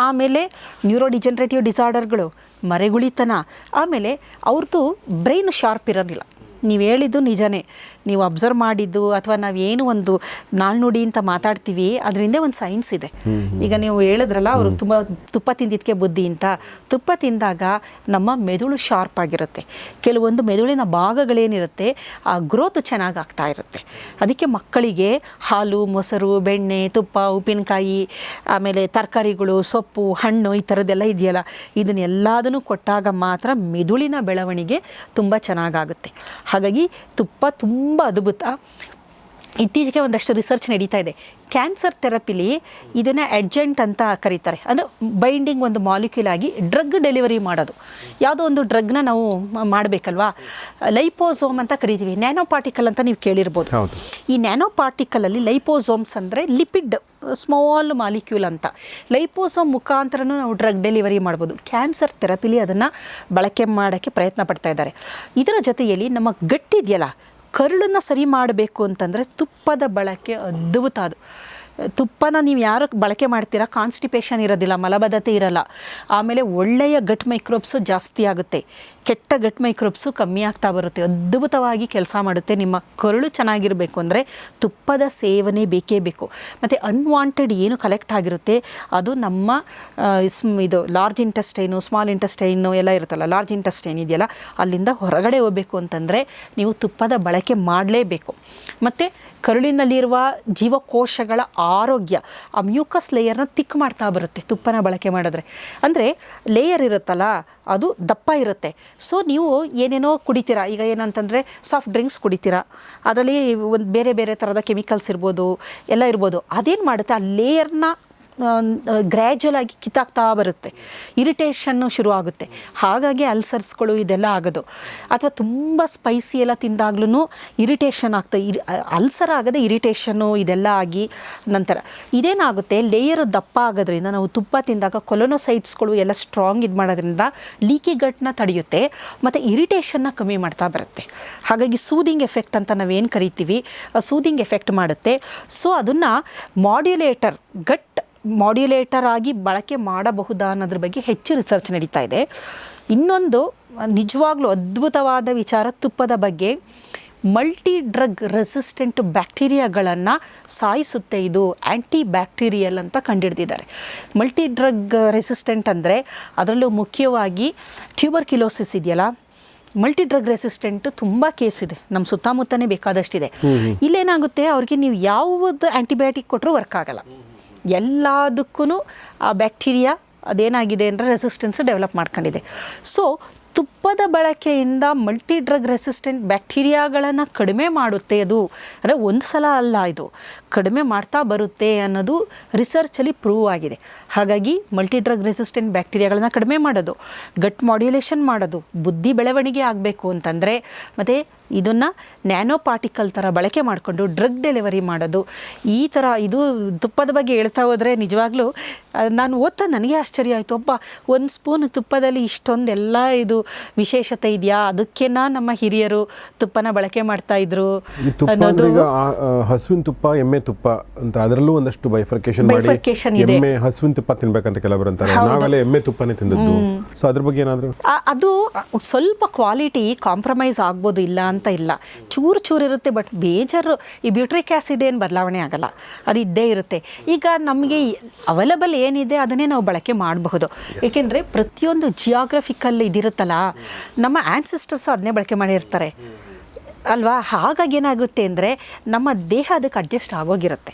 [SPEAKER 1] ಆಮೇಲೆ ನ್ಯೂರೋಡಿಜನ್ರೇಟಿವ್ ಡಿಸಾರ್ಡರ್ಗಳು ಮರೆಗುಳಿತನ, ಆಮೇಲೆ ಅವ್ರದ್ದು ಬ್ರೈನ್ ಶಾರ್ಪ್ ಇರೋದಿಲ್ಲ. ನೀವು ಹೇಳಿದ್ದು ನಿಜನೇ. ನೀವು ಅಬ್ಸರ್ವ್ ಮಾಡಿದ್ದು ಅಥವಾ ನಾವು ಏನು ಒಂದು ನಾಳ್ನುಡಿ ಅಂತ ಮಾತಾಡ್ತೀವಿ ಅದರಿಂದ ಒಂದು ಸೈನ್ಸ್ ಇದೆ. ಈಗ ನೀವು ಹೇಳಿದ್ರಲ್ಲ ಅವರು ತುಂಬ ತುಪ್ಪ ತಿಂದಿದ್ದಕ್ಕೆ ಬುದ್ಧಿ ಅಂತ ತುಪ್ಪ ತಿಂದಾಗ ನಮ್ಮ ಮೆದುಳು ಶಾರ್ಪ್ ಆಗಿರುತ್ತೆ. ಕೆಲವೊಂದು ಮೆದುಳಿನ ಭಾಗಗಳೇನಿರುತ್ತೆ ಆ ಗ್ರೋತ್ ಚೆನ್ನಾಗಿ ಆಗ್ತಾ ಇರುತ್ತೆ. ಅದಕ್ಕೆ ಮಕ್ಕಳಿಗೆ ಹಾಲು ಮೊಸರು ಬೆಣ್ಣೆ ತುಪ್ಪ ಉಪ್ಪಿನಕಾಯಿ ಆಮೇಲೆ ತರಕಾರಿಗಳು ಸೊಪ್ಪು ಹಣ್ಣು ಈ ಥರದ್ದೆಲ್ಲ ಇದೆಯಲ್ಲ ಇದನ್ನೆಲ್ಲದನ್ನು ಕೊಟ್ಟಾಗ ಮಾತ್ರ ಮೆದುಳಿನ ಬೆಳವಣಿಗೆ ತುಂಬ ಚೆನ್ನಾಗಾಗುತ್ತೆ ಹಾಗಾಗಿ ತುಪ್ಪ ತುಂಬ ಅದ್ಭುತ ಇತ್ತೀಚೆಗೆ ಒಂದಷ್ಟು ರಿಸರ್ಚ್ ನಡೀತಾ ಇದೆ. ಕ್ಯಾನ್ಸರ್ ಥೆರಪಿಲಿ ಇದನ್ನು ಅಡ್ಜೆಂಟ್ ಅಂತ ಕರೀತಾರೆ. ಅಂದರೆ ಬೈಂಡಿಂಗ್ ಒಂದು ಮಾಲಿಕ್ಯೂಲ್ ಆಗಿ ಡ್ರಗ್ ಡೆಲಿವರಿ ಮಾಡೋದು. ಯಾವುದೋ ಒಂದು ಡ್ರಗ್ನ ನಾವು ಮಾಡಬೇಕಲ್ವಾ? ಲೈಪೋಸೋಮ್ ಅಂತ ಕರಿತೀವಿ. ನ್ಯಾನೋ ಪಾರ್ಟಿಕಲ್ ಅಂತ ನೀವು ಕೇಳಿರ್ಬೋದು. ಈ ನ್ಯಾನೋ ಪಾರ್ಟಿಕಲಲ್ಲಿ ಲೈಪೋಸೋಮ್ಸ್ ಅಂದರೆ ಲಿಪಿಡ್ ಸ್ಮಾಲ್ ಮಾಲಿಕ್ಯೂಲ್ ಅಂತ. ಲೈಪೋಸೋಮ್ ಮುಖಾಂತರನೂ ನಾವು ಡ್ರಗ್ ಡೆಲಿವರಿ ಮಾಡ್ಬೋದು. ಕ್ಯಾನ್ಸರ್ ಥೆರಪಿಲಿ ಅದನ್ನು ಬಳಕೆ ಮಾಡೋಕ್ಕೆ ಪ್ರಯತ್ನ ಪಡ್ತಾ ಇದ್ದಾರೆ. ಇದರ ಜೊತೆಯಲ್ಲಿ ನಮ್ಮ ಗಟ್ಟಿದೆಯಲ್ಲ, ಕರುಳನ್ನು ಸರಿ ಮಾಡಬೇಕು ಅಂತಂದರೆ ತುಪ್ಪದ ಬಳಕೆ ಅದ್ಭುತ ಅದು. ತುಪ್ಪನ ನೀವು ಯಾರು ಬಳಕೆ ಮಾಡ್ತೀರಾ? ಕಾನ್ಸ್ಟಿಪೇಷನ್ ಇರೋದಿಲ್ಲ, ಮಲಬದ್ಧತೆ ಇರಲ್ಲ. ಆಮೇಲೆ ಒಳ್ಳೆಯ ಗಟ್ ಮೈಕ್ರೋಬ್ಸು ಜಾಸ್ತಿ ಆಗುತ್ತೆ. ಕೆಟ್ಟ ಗಟ್ ಮೈಕ್ರೋಬ್ಸು ಕಮ್ಮಿ ಆಗ್ತಾ ಬರುತ್ತೆ. ಅದ್ಭುತವಾಗಿ ಕೆಲಸ ಮಾಡುತ್ತೆ. ನಿಮ್ಮ ಕರುಳು ಚೆನ್ನಾಗಿರಬೇಕು ಅಂದರೆ ತುಪ್ಪದ ಸೇವನೆ ಬೇಕೇ ಬೇಕು. ಮತ್ತು ಅನ್ವಾಂಟೆಡ್ ಏನು ಕಲೆಕ್ಟ್ ಆಗಿರುತ್ತೆ? ಅದು ನಮ್ಮ ಇದು ಲಾರ್ಜ್ ಇಂಟೆಸ್ಟೈನು ಸ್ಮಾಲ್ ಇಂಟೆಸ್ಟೈನು ಎಲ್ಲ ಇರುತ್ತಲ್ಲ ಲಾರ್ಜ್ ಇಂಟೆಸ್ಟೈನ್ ಇದೆಯಲ್ಲ, ಅಲ್ಲಿಂದ ಹೊರಗಡೆ ಹೋಗಬೇಕು ಅಂತಂದರೆ ನೀವು ತುಪ್ಪದ ಬಳಕೆ ಮಾಡಲೇಬೇಕು. ಮತ್ತು ಕರುಳಿನಲ್ಲಿರುವ ಜೀವಕೋಶಗಳ ಆರೋಗ್ಯ, ಆ ಮ್ಯೂಕಸ್ ಲೇಯರ್ನ ತಿಕ್ ಮಾಡ್ತಾ ಬರುತ್ತೆ, ತುಪ್ಪನ ಬಳಕೆ ಮಾಡಿದ್ರೆ. ಅಂದರೆ ಲೇಯರ್ ಇರುತ್ತಲ್ಲ, ಅದು ದಪ್ಪ ಇರುತ್ತೆ. ಸೊ ನೀವು ಏನೇನೋ ಕುಡಿತೀರಾ, ಈಗ ಏನಂತಂದರೆ ಸಾಫ್ಟ್ ಡ್ರಿಂಕ್ಸ್ ಕುಡಿತೀರಾ, ಅದರಲ್ಲಿ ಒಂದು ಬೇರೆ ಬೇರೆ ಥರದ ಕೆಮಿಕಲ್ಸ್ ಇರ್ಬೋದು, ಎಲ್ಲ ಇರ್ಬೋದು, ಅದೇನು ಮಾಡುತ್ತೆ? ಆ ಲೇಯರ್ನ ಗ್ರ್ಯಾಜುವಲ್ ಆಗಿ ಕಿತ್ತಾಗ್ತಾ ಬರುತ್ತೆ. ಇರಿಟೇಷನ್ನು ಶುರುವಾಗುತ್ತೆ. ಹಾಗಾಗಿ ಅಲ್ಸರ್ಸ್ಗಳು ಇದೆಲ್ಲ ಆಗೋದು. ಅಥವಾ ತುಂಬ ಸ್ಪೈಸಿ ಎಲ್ಲ ತಿಂದಾಗ್ಲೂ ಇರಿಟೇಷನ್ ಆಗ್ತಾ, ಇರಿ ಅಲ್ಸರ್ ಆಗದೆ ಇರಿಟೇಷನ್ನು ಇದೆಲ್ಲ ಆಗಿ ನಂತರ. ಇದೇನಾಗುತ್ತೆ ಲೇಯರು ದಪ್ಪ ಆಗೋದ್ರಿಂದ ನಾವು ತುಪ್ಪ ತಿಂದಾಗ ಕೊಲೊನೋಸೈಟ್ಸ್ಗಳು ಎಲ್ಲ ಸ್ಟ್ರಾಂಗ್ ಇದು ಮಾಡೋದ್ರಿಂದ ಲೀಕಿ ಗಟ್ನ ತಡೆಯುತ್ತೆ, ಮತ್ತು ಇರಿಟೇಷನ್ನ ಕಮ್ಮಿ ಮಾಡ್ತಾ ಬರುತ್ತೆ. ಹಾಗಾಗಿ ಸೂದಿಂಗ್ ಎಫೆಕ್ಟ್ ಅಂತ ನಾವೇನು ಕರಿತೀವಿ ಸೂದಿಂಗ್ ಎಫೆಕ್ಟ್ ಮಾಡುತ್ತೆ. ಸೊ ಅದನ್ನು ಮಾಡ್ಯುಲೇಟರ್ ಗಟ್ ಮಾಡ್ಯುಲೇಟರ್ ಆಗಿ ಬಳಕೆ ಮಾಡಬಹುದಾ ಅನ್ನೋದ್ರ ಬಗ್ಗೆ ಹೆಚ್ಚು ರಿಸರ್ಚ್ ನಡೀತಾ ಇದೆ. ಇನ್ನೊಂದು ನಿಜವಾಗ್ಲೂ ಅದ್ಭುತವಾದ ವಿಚಾರ ತುಪ್ಪದ ಬಗ್ಗೆ. ಮಲ್ಟಿ ಡ್ರಗ್ ರೆಸಿಸ್ಟೆಂಟ್ ಬ್ಯಾಕ್ಟೀರಿಯಾಗಳನ್ನು ಸಾಯಿಸುತ್ತೆ ಇದು ಆ್ಯಂಟಿ ಬ್ಯಾಕ್ಟೀರಿಯಲ್ ಅಂತ ಕಂಡುಹಿಡಿದಿದ್ದಾರೆ ಮಲ್ಟಿ ಡ್ರಗ್ ರೆಸಿಸ್ಟೆಂಟ್ ಅಂದರೆ ಅದರಲ್ಲೂ ಮುಖ್ಯವಾಗಿ ಟ್ಯೂಬರ್ಕ್ಯುಲೋಸಿಸ್ ಇದೆಯಲ್ಲ? ಮಲ್ಟಿ ಡ್ರಗ್ ರೆಸಿಸ್ಟೆಂಟ್ ತುಂಬ ಕೇಸ್ ಇದೆ ನಮ್ಮ ಸುತ್ತಮುತ್ತನೇ ಬೇಕಾದಷ್ಟಿದೆ. ಇಲ್ಲೇನಾಗುತ್ತೆ ಅವ್ರಿಗೆ ನೀವು ಯಾವುದು ಆ್ಯಂಟಿಬಯೋಟಿಕ್ ಕೊಟ್ಟರೂ ವರ್ಕ್ ಆಗಲ್ಲ. ಎಲ್ಲದಕ್ಕೂ ಆ ಬ್ಯಾಕ್ಟೀರಿಯಾ ಅದೇನಾಗಿದೆ ಅಂದರೆ ರೆಸಿಸ್ಟೆನ್ಸ್ ಡೆವಲಪ್ ಮಾಡ್ಕೊಂಡಿದೆ. ಸೊ ತುಪ್ಪದ ಬಳಕೆಯಿಂದ ಮಲ್ಟಿ ಡ್ರಗ್ ರೆಸಿಸ್ಟೆಂಟ್ ಬ್ಯಾಕ್ಟೀರಿಯಾಗಳನ್ನು ಕಡಿಮೆ ಮಾಡುತ್ತೆ ಅದು. ಅಂದರೆ ಒಂದು ಸಲ ಅಲ್ಲ ಇದು. ಕಡಿಮೆ ಮಾಡ್ತಾ ಬರುತ್ತೆ ಅನ್ನೋದು ರಿಸರ್ಚಲ್ಲಿ ಪ್ರೂವ್ ಆಗಿದೆ. ಹಾಗಾಗಿ ಮಲ್ಟಿ ಡ್ರಗ್ ರೆಸಿಸ್ಟೆಂಟ್ ಬ್ಯಾಕ್ಟೀರಿಯಾಗಳನ್ನು ಕಡಿಮೆ ಮಾಡೋದು, ಗಟ್ ಮಾಡ್ಯುಲೇಷನ್ ಮಾಡೋದು, ಬುದ್ಧಿ ಬೆಳವಣಿಗೆ ಆಗಬೇಕು ಅಂತಂದರೆ, ಮತ್ತು ಇದನ್ನು ನ್ಯಾನೋ ಪಾರ್ಟಿಕಲ್ ಥರ ಬಳಕೆ ಮಾಡಿಕೊಂಡು ಡ್ರಗ್ ಡೆಲಿವರಿ ಮಾಡೋದು. ಈ ಥರ ಇದು ತುಪ್ಪದ ಬಗ್ಗೆ ಹೇಳ್ತಾ ಹೋದರೆ ನಿಜವಾಗ್ಲೂ ನಾನು ಓದ್ತಾ ನನಗೆ ಆಶ್ಚರ್ಯ ಆಯಿತು. ಒಬ್ಬ ಒಂದು ಸ್ಪೂನ್ ತುಪ್ಪದಲ್ಲಿ ಇಷ್ಟೊಂದೆಲ್ಲ ಇದು ವಿಶೇಷತೆ ಇದೆಯಾ? ಅದಕ್ಕೆನ ನಮ್ಮ ಹಿರಿಯರು ತುಪ್ಪನ ಬಳಕೆ ಮಾಡ್ತಾ ಇದ್ರು
[SPEAKER 2] ಹಸುವಿನ ತುಪ್ಪ ಎಮ್ಮೆ ತುಪ್ಪ ಅಂತ ಅದರಲ್ಲೂ ಒಂದಷ್ಟು ಬೈಫರ್ಕೇಶನ್
[SPEAKER 1] ಇದೆ.
[SPEAKER 2] ಎಮ್ಮೆ ಹಸುವಿನ ತುಪ್ಪ ತಿನ್ಬೇಕಂತ ಕೆಲವರು ಅಂತಾರೆ. ನಾವೆಲ್ಲ ಎಮ್ಮೆ ತುಪ್ಪನೇ ತಿಂದದ್ದು. ಸೊ ಅದ್ರ ಬಗ್ಗೆ ಏನಾದರೂ?
[SPEAKER 1] ಅದು ಸ್ವಲ್ಪ ಕ್ವಾಲಿಟಿ ಕಾಂಪ್ರಮೈಸ್ ಆಗ್ಬೋದು ಇಲ್ಲ ಅಂತ ಇಲ್ಲ. ಚೂರು ಚೂರು ಇರುತ್ತೆ ಬಟ್ ಬೇಜಾರು ಈ ಬ್ಯೂಟ್ರಿಕ್ ಆ್ಯಸಿಡ್ ಏನು ಬದಲಾವಣೆ ಆಗಲ್ಲ. ಅದು ಇದ್ದೇ ಇರುತ್ತೆ. ಈಗ ನಮಗೆ ಅವೈಲಬಲ್ ಏನಿದೆ ಅದನ್ನೇ ನಾವು ಬಳಕೆ ಮಾಡಬಹುದು. ಏಕೆಂದರೆ ಪ್ರತಿಯೊಂದು ಜಿಯಾಗ್ರಫಿಕಲ್ ಇದಿರುತ್ತಲ್ಲ ನಮ್ಮ ಆ್ಯನ್ಸಿಸ್ಟರ್ಸ್ ಅದನ್ನೇ ಬಳಕೆ ಮಾಡಿರ್ತಾರೆ. ಅಲ್ವಾ? ಹಾಗಾಗಿ ಏನಾಗುತ್ತೆ ಅಂದರೆ ನಮ್ಮ ದೇಹ ಅದಕ್ಕೆ ಅಡ್ಜಸ್ಟ್ ಆಗೋಗಿರುತ್ತೆ.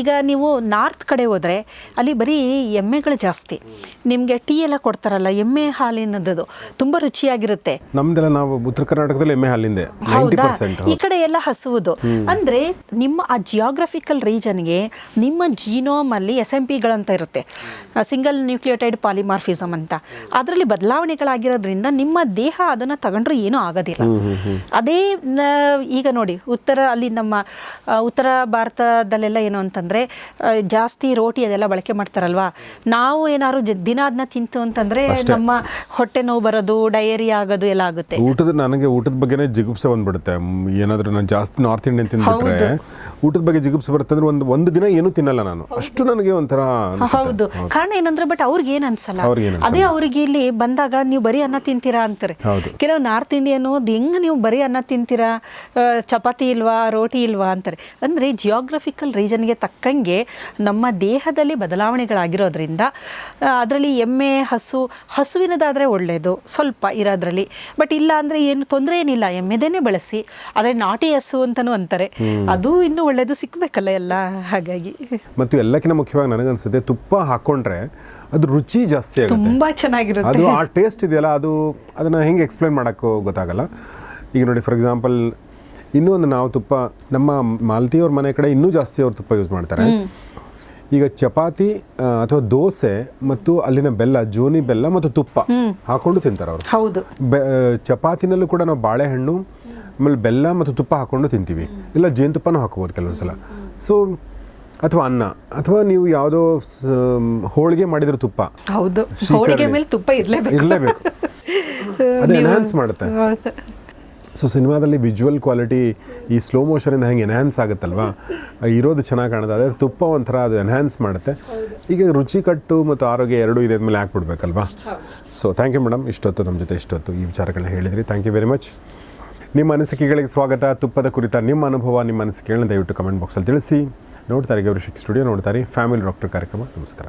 [SPEAKER 1] ಈಗ ನೀವು ನಾರ್ತ್ ಕಡೆ ಹೋದರೆ ಅಲ್ಲಿ ಬರೀ ಎಮ್ಮೆಗಳು ಜಾಸ್ತಿ. ನಿಮಗೆ ಟೀ ಎಲ್ಲ ಕೊಡ್ತಾರಲ್ಲ ಎಮ್ಮೆ ಹಾಲಿನದ್ದು ತುಂಬ ರುಚಿಯಾಗಿರುತ್ತೆ.
[SPEAKER 2] ನಮ್ದೆಲ್ಲ ನಾವು ಉತ್ತರ ಕರ್ನಾಟಕದಲ್ಲಿ ಎಮ್ಮೆ ಹಾಲಿಂದೆ
[SPEAKER 1] ಹೌದಾ? ಈ ಕಡೆ ಎಲ್ಲ ಹಸುವುದು. ಅಂದ್ರೆ ನಿಮ್ಮ ಆ ಜಿಯೋಗ್ರಫಿಕಲ್ ರೀಜನ್ಗೆ ನಿಮ್ಮ ಜೀನೋಮಲ್ಲಿ ಎಸ್ ಎಂ ಪಿಗಳಂತ ಇರುತ್ತೆ. ಸಿಂಗಲ್ ನ್ಯೂಕ್ಲಿಯೋಟೈಡ್ ಪಾಲಿಮಾರ್ಫಿಸಮ್ ಅಂತ. ಅದರಲ್ಲಿ ಬದಲಾವಣೆಗಳಾಗಿರೋದ್ರಿಂದ ನಿಮ್ಮ ದೇಹ ಅದನ್ನ ತಗೊಂಡ್ರೆ ಏನೂ ಆಗೋದಿಲ್ಲ. ಅದೇ ಈಗ ನೋಡಿ ಉತ್ತರ ಅಲ್ಲಿ ನಮ್ಮ ಉತ್ತರ ಭಾರತದಲ್ಲೆಲ್ಲ ಏನು ಅಂತಂದ್ರೆ ಜಾಸ್ತಿ ರೋಟಿ ಅದೆಲ್ಲ ಬಳಕೆ ಮಾಡ್ತಾರಲ್ವಾ? ನಾವು ಏನಾದ್ರು ದಿನ ಅದನ್ನ ತಿಂತು ಅಂತಂದ್ರೆ ನಮ್ಮ ಹೊಟ್ಟೆ ನೋವು ಬರೋದು ಡಯರಿ ಆಗೋದು ಎಲ್ಲ ಆಗುತ್ತೆ.
[SPEAKER 2] ಊಟದ ನನಗೆ ಊಟದ ಬಗ್ಗೆನೇ ಜಿಗುಪ್ಸೆ ಬಂದ್ಬಿಡುತ್ತೆ. ಏನಾದರೂ ನಾನು ಜಾಸ್ತಿ ನಾರ್ತ್ ಇಂಡಿಯನ್ ತಿಂದ್ಬಿಟ್ರೆ ಊಟದ ಬಗ್ಗೆ ಜಿಗುಪ್ಸೆ ಬರುತ್ತೆ ಅಂದ್ರೆ ಒಂದು ಒಂದು ದಿನ ಏನೂ ತಿನ್ನಲ್ಲ ನಾನು. ಅಷ್ಟು ನನಗೆ ಒಂಥರ
[SPEAKER 1] ಹೌದು. ಕಾರಣ ಏನಂದ್ರೆ ಬಟ್ ಅವ್ರಿಗೆ ಏನು ಅನ್ಸಲ್ಲ? ಅದೇ ಅವ್ರಿಗೆ ಇಲ್ಲಿ ಬಂದಾಗ ನೀವು ಬರೀ ಅನ್ನ ತಿಂತೀರಾ? ಅಂತಾರೆ. ಕೆಲವು ನಾರ್ತ್ ಇಂಡಿಯನ್ ಹೆಂಗ್ ನೀವು ಬರೀ ಅನ್ನ ತಿಂತೀರಾ? ಚಪಾತಿ ಇಲ್ವಾ ರೋಟಿ ಇಲ್ವಾ ಅಂತಾರೆ. ಅಂದ್ರೆ ಜಿಯೋಗ್ರಫಿಕಲ್ ರೀಜನ್ಗೆ ತಕ್ಕಂಗೆ ನಮ್ಮ ದೇಹದಲ್ಲಿ ಬದಲಾವಣೆಗಳಾಗಿರೋದ್ರಿಂದ ಅದರಲ್ಲಿ ಎಮ್ಮೆ ಹಸು ಹಸುವಿನದಾದರೆ ಒಳ್ಳೆಯದು ಸ್ವಲ್ಪ ಇರೋದ್ರಲ್ಲಿ. ಬಟ್ ಇಲ್ಲ ಅಂದರೆ ಏನು ತೊಂದರೆ ಏನಿಲ್ಲ ಎಮ್ಮೆದೇನೆ ಬಳಸಿ ಆದರೆ ನಾಟಿ ಹಸು ಅಂತಲೂ ಅಂತಾರೆ. ಅದು ಇನ್ನೂ ಒಳ್ಳೆಯದು ಸಿಕ್ಕಬೇಕಲ್ಲ ಎಲ್ಲ ಹಾಗಾಗಿ.
[SPEAKER 2] ಮತ್ತು ಎಲ್ಲಕ್ಕಿಂತ ಮುಖ್ಯವಾಗಿ ನನಗನ್ಸುತ್ತೆ ತುಪ್ಪ ಹಾಕೊಂಡ್ರೆ ಅದು ರುಚಿ ಜಾಸ್ತಿ ಆಗುತ್ತೆ.
[SPEAKER 1] ತುಂಬಾ ಚೆನ್ನಾಗಿರುತ್ತೆ.
[SPEAKER 2] ಅದು ಆ ಟೇಸ್ಟ್ ಇದೆಯಲ್ಲ ಅದು ಅದನ್ನು ಹೆಂಗೆ ಎಕ್ಸ್ಪ್ಲೇನ್ ಮಾಡೋಕ್ಕೂ ಗೊತ್ತಾಗಲ್ಲ. ಈಗ ನೋಡಿ ಫಾರ್ ಎಕ್ಸಾಂಪಲ್ ಇನ್ನೂ ಒಂದು ನಾವು ತುಪ್ಪ ನಮ್ಮ ಮಾಲತಿಯವ್ರ ಮನೆ ಕಡೆ ಇನ್ನೂ ಜಾಸ್ತಿ ಅವ್ರು ತುಪ್ಪ ಯೂಸ್ ಮಾಡ್ತಾರೆ. ಈಗ ಚಪಾತಿ ಅಥವಾ ದೋಸೆ ಮತ್ತು ಅಲ್ಲಿನ ಬೆಲ್ಲ ಜೋನಿ ಬೆಲ್ಲ ಮತ್ತು ತುಪ್ಪ ಹಾಕೊಂಡು ತಿಂತಾರೆ ಅವರು.
[SPEAKER 1] ಹೌದು.
[SPEAKER 2] ಚಪಾತಿನಲ್ಲೂ ಕೂಡ ನಾವು ಬಾಳೆಹಣ್ಣು ಆಮೇಲೆ ಬೆಲ್ಲ ಮತ್ತು ತುಪ್ಪ ಹಾಕೊಂಡು ತಿಂತೀವಿ. ಇಲ್ಲ ಜೇನುತುಪ್ಪನೂ ಹಾಕೋಬೋದು ಕೆಲವೊಂದು ಸಲ ಸೊ ಅಥವಾ ಅನ್ನ ಅಥವಾ ನೀವು ಯಾವುದೋ ಹೋಳಿಗೆ ಮಾಡಿದ್ರೆ ತುಪ್ಪ.
[SPEAKER 1] ಹೌದು. ಹೋಳಿಗೆ ಮೇಲೆ ತುಪ್ಪ ಇರಲೇಬೇಕು.
[SPEAKER 2] ಇರಲೇಬೇಕು. ಅದು ಎನ್ಹಾನ್ಸ್ ಮಾಡುತ್ತೆ. ಸೊ ಸಿನಿಮಾದಲ್ಲಿ ವಿಜುವಲ್ ಕ್ವಾಲಿಟಿ ಈ ಸ್ಲೋ ಮೋಷನಿಂದ ಹೆಂಗೆ ಎನ್ಹ್ಯಾನ್ಸ್ ಆಗುತ್ತಲ್ವಾ? ಇರೋದು ಚೆನ್ನಾಗಿ ಕಾಣುತ್ತೆ. ಅದೇ ತುಪ್ಪ ಒಂಥರ ಅದು ಎನ್ಹ್ಯಾನ್ಸ್ ಮಾಡುತ್ತೆ. ಈಗ ರುಚಿಕಟ್ಟು ಮತ್ತು ಆರೋಗ್ಯ ಎರಡೂ ಇದೆ ಮೇಲೆ ಹಾಕ್ಬಿಡ್ಬೇಕಲ್ವಾ? ಸೊ ಥ್ಯಾಂಕ್ ಯು ಮೇಡಮ್ ಇಷ್ಟೊತ್ತು ನಮ್ಮ ಜೊತೆ ಇಷ್ಟೊತ್ತು ಈ ವಿಚಾರಗಳನ್ನ ಹೇಳಿದ್ರಿ. ಥ್ಯಾಂಕ್ ಯು ವೆರಿ ಮಚ್ ನಿಮ್ಮ ಅನಿಸಿಕೆಗಳಿಗೆ ಸ್ವಾಗತ. ತುಪ್ಪದ ಕುರಿತ ನಿಮ್ಮ ಅನುಭವ ನಿಮ್ಮ ಅನಿಸಿಕೆಗಳನ್ನ ದಯವಿಟ್ಟು ಕಮೆಂಟ್ ಬಾಕ್ಸಲ್ಲಿ ತಿಳಿಸಿ. ನೋಡ್ತಾರೆ ಗೌರಿಶಿಕ್ ಸ್ಟುಡಿಯೋ ನೋಡ್ತಾರೆ. ಫ್ಯಾಮಿಲಿ ಡಾಕ್ಟರ್ ಕಾರ್ಯಕ್ರಮ. ನಮಸ್ಕಾರ.